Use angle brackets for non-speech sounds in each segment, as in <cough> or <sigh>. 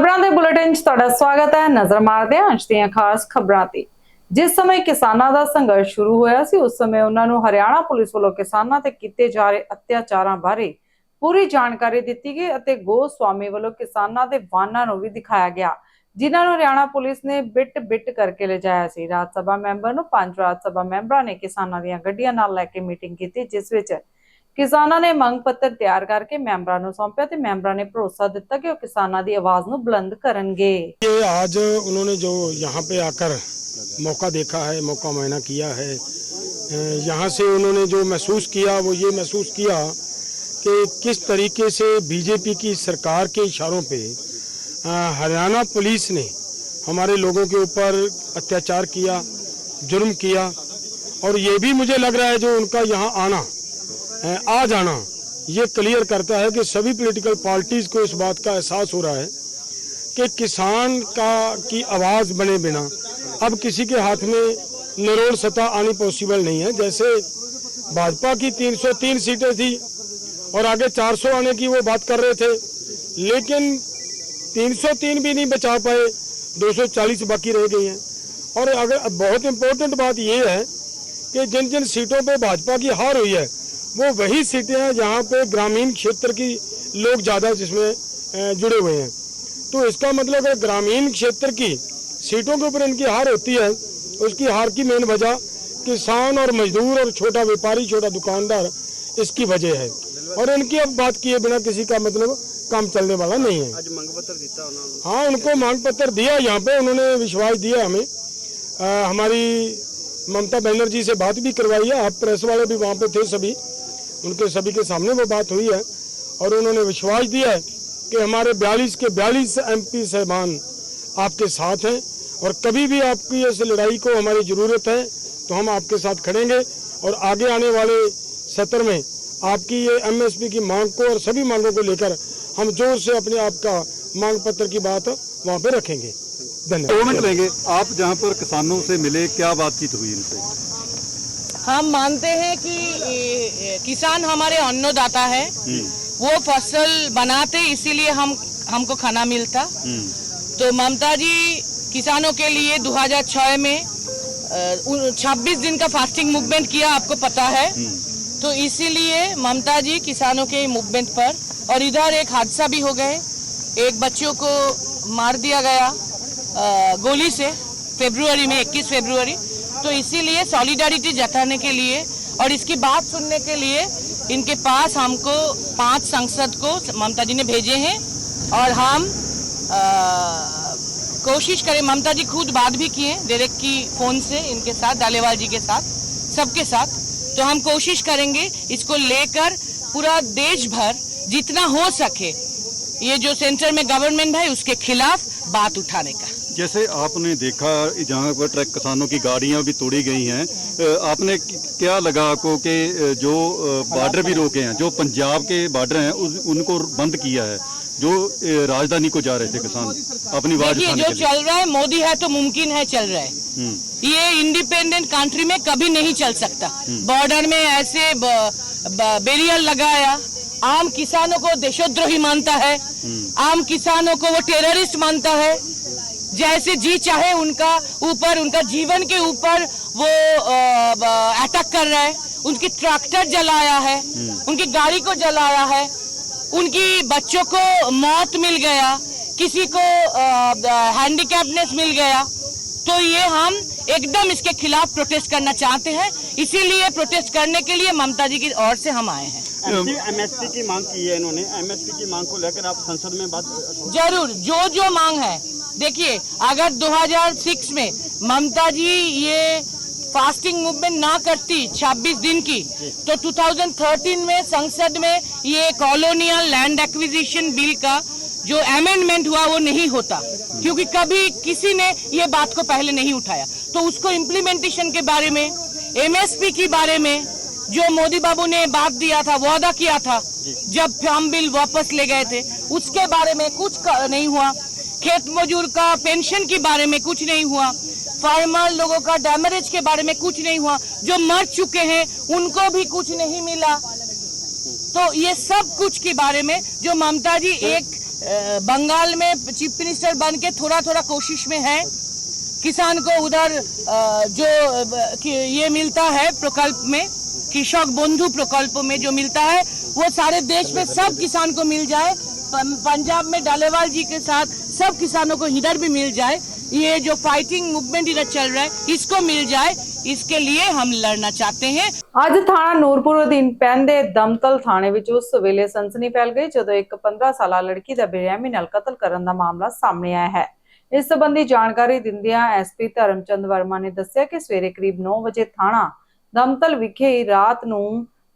ਖਬਰਾਂ ਦੇ ਬੁਲੇਟਿਨ 'ਚ ਤੁਹਾਡਾ ਸਵਾਗਤ ਹੈ। ਨਜ਼ਰ ਮਾਰਦੇ ਹਾਂ ਅੱਜ ਦੀਆਂ ਖਾਸ ਖਬਰਾਂ ਤੇ। ਜਿਸ ਸਮੇਂ ਕਿਸਾਨਾਂ ਦਾ ਸੰਘਰਸ਼ ਸ਼ੁਰੂ ਹੋਇਆ ਸੀ, ਉਸ ਸਮੇਂ ਉਹਨਾਂ ਨੂੰ ਹਰਿਆਣਾ ਪੁਲਿਸ ਵੱਲੋਂ ਕਿਸਾਨਾਂ ਤੇ ਕੀਤੇ ਜਾ ਰਹੇ ਅਤਿਆਚਾਰਾਂ ਬਾਰੇ ਪੂਰੀ ਜਾਣਕਾਰੀ ਦਿੱਤੀ ਗਈ ਅਤੇ ਗੋਸਵਾਮੀ ਵੱਲੋਂ ਕਿਸਾਨਾਂ ਦੇ ਵਾਹਨਾਂ ਨੂੰ ਵੀ ਦਿਖਾਇਆ ਗਿਆ, ਜਿਨ੍ਹਾਂ ਨੂੰ ਹਰਿਆਣਾ ਪੁਲਿਸ ਨੇ ਬਿੱਟ ਬਿੱਟ ਕਰਕੇ ਲਿਜਾਇਆ ਸੀ। ਰਾਜ ਸਭਾ ਮੈਂਬਰ ਨੂੰ ਪੰਜ ਰਾਜ ਸਭਾ ਮੈਂਬਰਾਂ ਨੇ ਕਿਸਾਨਾਂ ਦੀਆਂ ਗੱਡੀਆਂ ਨਾਲ ਲੈ ਕੇ ਮੀਟਿੰਗ ਕੀਤੀ, ਜਿਸ ਵਿੱਚ ਕਿਸਾਨਾਂ ਨੇ ਮੰਗ ਪੱਤਰ ਤਿਆਰ ਕਰਕੇ ਮੈਂਬਰਾਂ ਨੂੰ ਸੌਂਪਿਆ ਤੇ ਮੈਂਬਰਾਂ ਨੇ ਭਰੋਸਾ ਦਿੱਤਾ ਕਿ ਉਹ ਕਿਸਾਨਾਂ ਦੀ ਆਵਾਜ਼ ਨੂੰ ਬੁਲੰਦ ਕਰਨਗੇ ये आज उन्होंने जो यहाँ पे आकर मौका देखा है मौका मुआयना किया है अ, यहाँ से उन्होंने जो महसूस किया वो ये महसूस किया कि किस तरीके से बीजेपी की सरकार के इशारों पे अ, हरियाणा पुलिस ने हमारे लोगों के ऊपर अत्याचार किया जुर्म किया और ये भी मुझे लग रहा है जो उनका यहाँ आना अ, आ जाना। ये क्लियर करता है कि सभी पॉलिटिकल पार्टीज़ को इस बात का एहसास हो रहा है कि किसान का, की आवाज़ बने बिना अब किसी के हाथ में नरोड़ सत्ता आनी पॉसिबल नहीं है। जैसे भाजपा की 303 सीटें थी और आगे 400 आने की वो बात कर रहे थे, लेकिन 303 भी नहीं बचा पाए 240 बाकी रह गई हैं। और अगर बहुत इम्पोर्टेंट बात ये है कि जिन जिन सीटों पे भाजपा की हार हुई है वो वही सीटें हैं जहाँ पे ग्रामीण क्षेत्र की लोग ज़्यादा जिसमें जुड़े हुए हैं। तो इसका मतलब है ग्रामीण क्षेत्र की सीटों के ऊपर इनकी हार होती है उसकी हार की मेन वजह किसान और मजदूर और छोटा व्यापारी छोटा दुकानदार इसकी वजह है। और इनकी अब बात किए बिना किसी का मतलब काम चलने वाला नहीं है। हाँ उनको मांग पत्र दिया यहाँ पे उन्होंने विश्वास दिया हमें। आ, हमारी ममता बनर्जी से बात भी करवाई है आप प्रेस वाले भी वहाँ पे थे सभी। उनके सभी के सामने वो बात हुई है और उन्होंने विश्वास दिया है कि हमारे 42 के 42 एमपी साहबान आपके साथ हैं और कभी भी आपकी इस लड़ाई को हमारी ज़रूरत है तो हम आपके साथ खड़ेंगे और आगे आने वाले सत्र में आपकी ये एमएसपी की मांग को और सभी मांगों को लेकर हम ज़ोर से अपने आप का मांग पत्र की बात वहाँ पे रखेंगे। धन्यवाद। आप जहाँ पर किसानों से मिले, क्या बातचीत हुई इनसे? हम मानते हैं कि किसान हमारे अन्नदाता है। वो फ़सल बनाते इसीलिए हम हमको खाना मिलता। तो ममता जी किसानों के लिए 2006 में अ, 26 दिन का फास्टिंग मूवमेंट किया आपको पता है। तो इसीलिए ममता जी किसानों के मूवमेंट पर और इधर एक हादसा भी हो गए। एक बच्चों को मार दिया गया गोली से फरवरी में 21 फरवरी तो इसीलिए सॉलिडारिटी जताने के लिए और इसकी बात सुनने के लिए इनके पास हमको पाँच सांसद को ममता जी ने भेजे हैं और हम अ, कोशिश करें ममता जी खुद बात भी किए डायरेक्ट की फ़ोन से इनके साथ डालेवाल जी के साथ सबके साथ। तो हम कोशिश करेंगे इसको लेकर पूरा देश भर जितना हो सके ये जो सेंटर में गवर्नमेंट है उसके खिलाफ बात उठाने का। जैसे आपने देखा जहाँ पर ट्रक किसानों की गाड़ियाँ भी तोड़ी गई हैं आपने क्या लगा आपको कि जो बॉर्डर भी रोके हैं जो पंजाब के बॉर्डर हैं उस, उनको बंद किया है जो राजधानी को जा रहे थे किसान अपनी आवाज़ जो चल रहा है मोदी है तो मुमकिन है चल रहा है। हम्म, ये इंडिपेंडेंट कंट्री में कभी नहीं चल सकता। बॉर्डर में ऐसे बेरियर लगाया आम किसानों को देशोद्रोही मानता है आम किसानों को वो टेररिस्ट मानता है जैसे जी चाहे उनका ऊपर उनका जीवन के ऊपर वो अटैक कर रहा है। उनकी ट्रैक्टर जलाया है उनकी गाड़ी को जलाया है उनकी बच्चों को मौत मिल गया किसी को हैंडीकैपनेस मिल गया। तो ये हम एकदम इसके खिलाफ प्रोटेस्ट करना चाहते हैं। इसीलिए प्रोटेस्ट करने के लिए ममता जी की ओर से हम आए हैं। एमएसपी की मांग की है इन्होंने। एमएसपी की मांग को लेकर आप संसद में बात ज़रूर जो जो मांग है। देखिए अगर 2006 में ममता जी ये फास्टिंग मूवमेंट ना करती 26 दिन की तो 2013 में संसद में ये कॉलोनियल लैंड एक्विजिशन बिल का जो अमेंडमेंट हुआ वो नहीं होता। क्योंकि कभी किसी ने ये बात को पहले नहीं उठाया। तो उसको इम्प्लीमेंटेशन के बारे में एमएसपी के बारे में जो मोदी बाबू ने बात दिया था वादा किया था जब फार्म बिल वापस ले गए थे उसके बारे में कुछ नहीं हुआ। खेत मजूर का पेंशन के बारे में कुछ नहीं हुआ। फार्मर लोगों का डैमेज के बारे में कुछ नहीं हुआ। जो मर चुके हैं उनको भी कुछ नहीं मिला। तो ये सब कुछ के बारे में जो ममता जी एक बंगाल में चीफ मिनिस्टर बन के थोड़ा थोड़ा कोशिश में है। किसान को उधर जो ये मिलता है प्रकल्प में, कृषक बंधु प्रकल्प में जो मिलता है, वो सारे देश में सब किसान को मिल जाए। पंजाब में डालेवाल जी के साथ सब किसानों को इधर भी मिल जाए। ये जो फाइटिंग मूवमेंट इधर चल रहा है, इसको मिल जाए। इसके लिए हम लड़ना चाहते हैं ਅੱਜ ਥਾਣਾ ਨੂਰਪੁਰ ਅਧੀਨ ਪੈਂਦੇ ਦਮਤਲ ਥਾਣੇ ਵਿੱਚ ਉਸ ਵੇਲੇ ਸਨਸਨੀ ਫੈਲ ਗਈ ਜਦੋਂ ਇੱਕ 15 ਸਾਲਾ ਲੜਕੀ ਦਾ ਬੇਰਹਿਮੀ ਨਾਲ ਕਤਲ ਕਰਨ ਦਾ ਮਾਮਲਾ ਸਾਹਮਣੇ ਆਇਆ ਹੈ ਇਸ ਸੰਬੰਧੀ ਜਾਣਕਾਰੀ ਦਿੰਦਿਆਂ ਐਸਪੀ ਧਰਮਚੰਦ ਵਰਮਾ ਨੇ ਦੱਸਿਆ ਕਿ ਸਵੇਰੇ ਕਰੀਬ 9 ਵਜੇ ਥਾਣਾ ਦਮਤਲ ਵਿਖੇ ਰਾਤ ਨੂੰ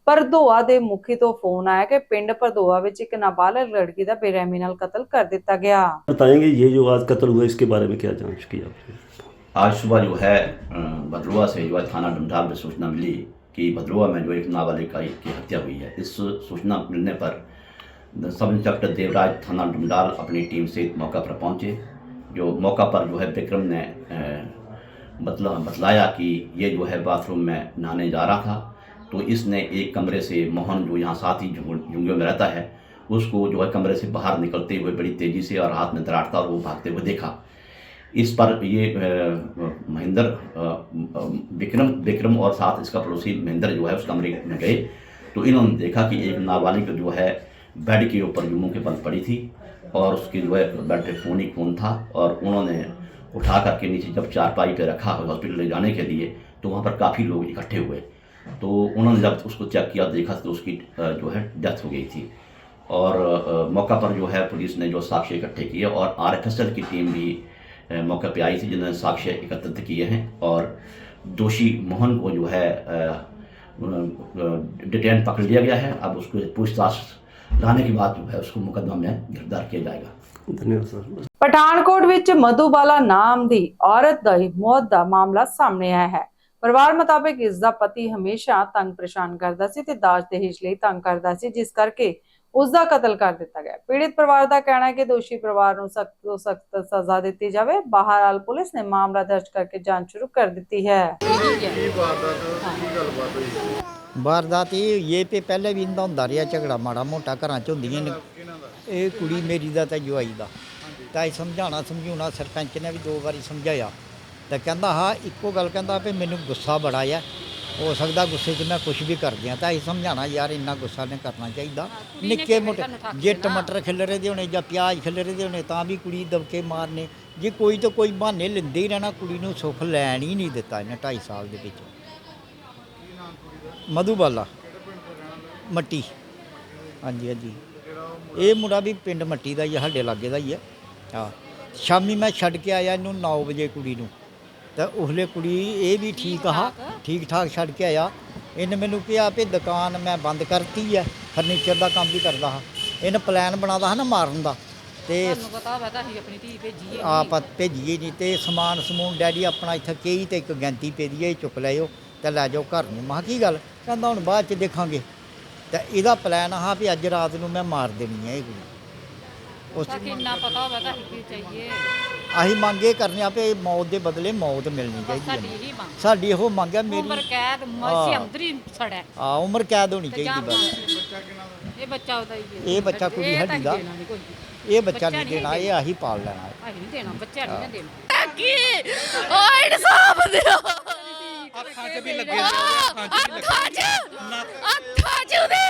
ਪਰਦੋਆ ਦੇ ਮੁਖੀ ਤੋਂ ਫੋਨ ਆਇਆ ਕਿ ਪਿੰਡ ਪਰਦੋਆ ਵਿੱਚ ਇੱਕ ਨਾਬਾਲਗ ਲੜਕੀ ਦਾ ਬੇਰਹਿਮੀ ਨਾਲ ਕਤਲ ਕਰ ਦਿੱਤਾ ਗਿਆ बताएंगे ये जो आज कत्ल हुआ इसके बारे में क्या जांच की आपने आज सुबह जो है भद्रवा से जो है थाना डंडाल में सूचना मिली कि भद्रवा में जो एक नाबालिग का की हत्या हुई है। इस सूचना मिलने पर सब इंस्पेक्टर देवराज थाना डंडाल अपनी टीम से मौका पर पहुँचे, जो मौका पर जो है विक्रम ने बतला, बतलाया कि ये जो है बाथरूम में नहाने जा रहा था। तो इसने एक कमरे से मोहन जो यहाँ साथ ही झुंग- झुंगियों में रहता है, उसको जो है कमरे से बाहर निकलते हुए बड़ी तेज़ी से और हाथ में दरार था और वो भागते हुए देखा। इस पर ये महेंद्र विक्रम विक्रम और साथ इसका पड़ोसी महेंद्र जो है, उस कमरे में गए। तो इन्होंने देखा कि एक नाबालिग जो है, बेड के ऊपर मुँह के बल पड़ी थी और उसकी जो है, बेड पे खून ही खून था और उन्होंने उठा करके नीचे जब चारपाई पे रखा हॉस्पिटल ले जाने के लिए तो वहाँ पर काफ़ी लोग इकट्ठे हुए। तो उन्होंने जब उसको चेक किया, देखा तो उसकी जो है, डेथ हो गई थी। और मौका पर जो है, पुलिस ने जो साक्ष्य इकट्ठे किए और आर की टीम भी मौके पे आई थी जिन्होंने साक्ष्य एकत्रित किए हैं और दोषी मोहन को जो है डिटेन पकड़ लिया गया है अब उसको पूछताछ लाने के बाद जो है उसको मुकदमा में गिरफ्तार किया जाएगा धन्यवाद सर ਪਠਾਨਕੋਟ ਵਿੱਚ ਮਧੂਬਾਲਾ ਨਾਮ ਦੀ ਔਰਤ ਦੀ ਮੌਤ ਦਾ ਮਾਮਲਾ ਸਾਹਮਣੇ ਆਇਆ ਹੈ ਪਰਿਵਾਰ ਮੁਤਾਬਕ ਇਸ ਦਾ ਪਤੀ ਹਮੇਸ਼ਾ ਤੰਗ ਪਰੇਸ਼ਾਨ ਕਰਦਾ ਸੀ ਤੇ ਦਾਜ ਦਹੇਜ ਲਈ ਤੰਗ ਕਰਦਾ ਸੀ ਜਿਸ ਕਰਕੇ ਉਸ ਦਾ ਕਤਲ ਕਰ ਦਿੱਤਾ ਗਿਆ। ਪੀੜਿਤ ਪਰਿਵਾਰ ਦਾ ਕਹਿਣਾ ਹੈ ਕਿ ਦੋਸ਼ੀ ਪਰਿਵਾਰ ਨੂੰ ਸਖਤ ਤੋਂ ਸਖਤ ਸਜ਼ਾ ਦਿੱਤੀ ਜਾਵੇ। ਬਹਰਾਲ ਪੁਲਿਸ ਨੇ ਮਾਮਲਾ ਦਰਜ ਕਰਕੇ ਜਾਂਚ ਸ਼ੁਰੂ ਕਰ ਦਿੱਤੀ ਹੈ। ਵਾਰਦਾਤ ਇਹ ਇਹ ਤੇ ਪਹਿਲੇ ਵੀ ਇੰਦਾ ਹੁੰਦਾ ਰਿਹਾ ਝਗੜਾ ਮਾੜਾ ਮੋਟਾ ਘਰਾਂ ਚ ਹੁੰਦੀਆਂ ਨੇ। ਇਹ ਕੁੜੀ ਮੇਰੀ ਦਾ ਤਾਂ ਜਵਾਈ ਦਾ। ਤਾਂ ਇਹ ਸਮਝਾਉਣਾ ਸਮਝਾਉਣਾ ਸਰਪੰਚ ਨੇ ਵੀ ਦੋ ਵਾਰੀ ਸਮਝਾਇਆ। ਤਾਂ ਕਹਿੰਦਾ ਹਾਂ ਇੱਕੋ ਗੱਲ ਕਹਿੰਦਾ ਵੀ ਮੈਨੂੰ ਗੁੱਸਾ ਬੜਾ ਆ। ਹੋ ਸਕਦਾ ਗੁੱਸੇ 'ਚ ਮੈਂ ਕੁਝ ਵੀ ਕਰ ਦਿਆਂ ਤਾਂ ਇਹ ਸਮਝਾਉਣਾ ਯਾਰ ਇੰਨਾ ਗੁੱਸਾ ਨਹੀਂ ਕਰਨਾ ਚਾਹੀਦਾ। ਨਿੱਕੇ ਮੋਟੇ ਜੇ ਟਮਾਟਰ ਖਿਲਰੇ ਦੇ ਹੋਣੇ ਜਾਂ ਪਿਆਜ਼ ਖਿਲਰੇ ਦੇ ਹੋਣੇ ਤਾਂ ਵੀ ਕੁੜੀ ਦਬਕੇ ਮਾਰਨੇ। ਜੇ ਕੋਈ ਤਾਂ ਕੋਈ ਬਹਾਨੇ ਲੈਂਦੇ ਹੀ ਰਹਿਣਾ ਕੁੜੀ ਨੂੰ ਸੁੱਖ ਲੈਣ ਹੀ ਨਹੀਂ ਦਿੱਤਾ ਇਹਨੇ 2.5 ਸਾਲ ਦੇ ਵਿੱਚ। ਮਧੂਬਾਲਾ ਮੱਟੀ। ਹਾਂਜੀ ਹਾਂਜੀ। ਇਹ ਮੁੰਡਾ ਵੀ ਪਿੰਡ ਮੱਟੀ ਦਾ ਹੀ ਸਾਡੇ ਲਾਗੇ ਦਾ ਹੀ ਆ। ਹਾਂ। ਸ਼ਾਮੀ ਮੈਂ ਛੱਡ ਕੇ ਆਇਆ ਇਹਨੂੰ 9 ਵਜੇ ਕੁੜੀ ਨੂੰ। ਤਾਂ ਉਸਲੇ ਕੁੜੀ ਇਹ ਵੀ ਠੀਕ ਆ ਠੀਕ ਠਾਕ ਛੱਡ ਕੇ ਆਇਆ। ਇਹਨੇ ਮੈਨੂੰ ਕਿਹਾ ਵੀ ਦੁਕਾਨ ਮੈਂ ਬੰਦ ਕਰਤੀ ਹੈ ਫਰਨੀਚਰ ਦਾ ਕੰਮ ਵੀ ਕਰਦਾ ਹਾਂ। ਇਹਨੇ ਪਲਾਨ ਬਣਾਦਾ ਹੈ ਨਾ ਮਾਰਨ ਦਾ। ਤੇ ਪਤਾ ਵਾ ਤਾਂ ਅਸੀਂ ਆਪਣੀ ਧੀ ਭੇਜੀਏ ਆਪ ਭੇਜੀਏ ਨਹੀਂ ਤੇ ਸਮਾਨ ਸਮੂਨ ਡੈਡੀ ਆਪਣਾ ਇੱਥੇ ਕਈ ਤੇ ਇੱਕ ਗੈਂਤੀ ਪਈ ਦੀ ਹੈ ਚੁੱਕ ਲਿਓ ਤੇ ਲੈ ਜਾਓ ਘਰ ਨੂੰ। ਮਾ ਕੀ ਗੱਲ? ਕਹਿੰਦਾ ਹੁਣ ਬਾਅਦ ਚ ਦੇਖਾਂਗੇ। ਤੇ ਇਹਦਾ ਪਲਾਨ ਆ ਵੀ ਅੱਜ ਰਾਤ ਨੂੰ ਮੈਂ ਮਾਰ ਦੇਣੀ ਹੈ ਇਹ ਕੁੜੀ। ਉਸ ਤਾਂ ਕਿੰਨਾ ਪਤਾ ਹੋਵੇ ਤਾਂ ਅਸੀਂ ਕੀ ਚਾਹੀਏ। ਅਸੀਂ ਮੰਗੇ ਕਰਨੇ ਆ ਵੀ ਮੌਤ ਦੇ ਬਦਲੇ ਮੌਤ ਮਿਲਣੀ ਚਾਹੀਦੀ ਸਾਡੀ ਹੈ ਹੀ ਮੰਗ। ਸਾਡੀ ਇਹੋ ਮੰਗ ਹੈ ਉਮਰ ਮੇਰੀ ਕੈਦ ਮਸੀ ਅੰਦਰੀ ਸੜੈ ਆ ਉਮਰ ਕੈਦ ਹੋਣੀ ਤੇ ਜਾਂ ਚਾਹੀਦੀ ਬਸ ਇਹ ਬੱਚਾ ਉਹਦਾ ਹੀ ਹੈ। ਇਹ ਬੱਚਾ ਕੁੜੀ ਇਹ ਤਾਂ ਸਾਡੀ ਦਾ। ਦੇਣਾ ਨੀ ਕੋਈ। ਇਹ ਬੱਚਾ ਨਹੀਂ ਦੇਣਾ ਇਹ ਆਹੀ ਪਾਲ ਲੈਣਾ। ਹੈ ਅਸੀਂ ਨਹੀਂ ਦੇਣਾ ਬੱਚਾ ਨਹੀਂ ਦੇਣਾ। ਓਏ ਇਨਸਾਫ ਦਿਓ। ਅੱਖਾਂ 'ਚ ਵੀ ਲੱਗੇ ਅੱਖਾਂ 'ਚ ਅੱਖਾਂ 'ਚ ਉਹਦੇ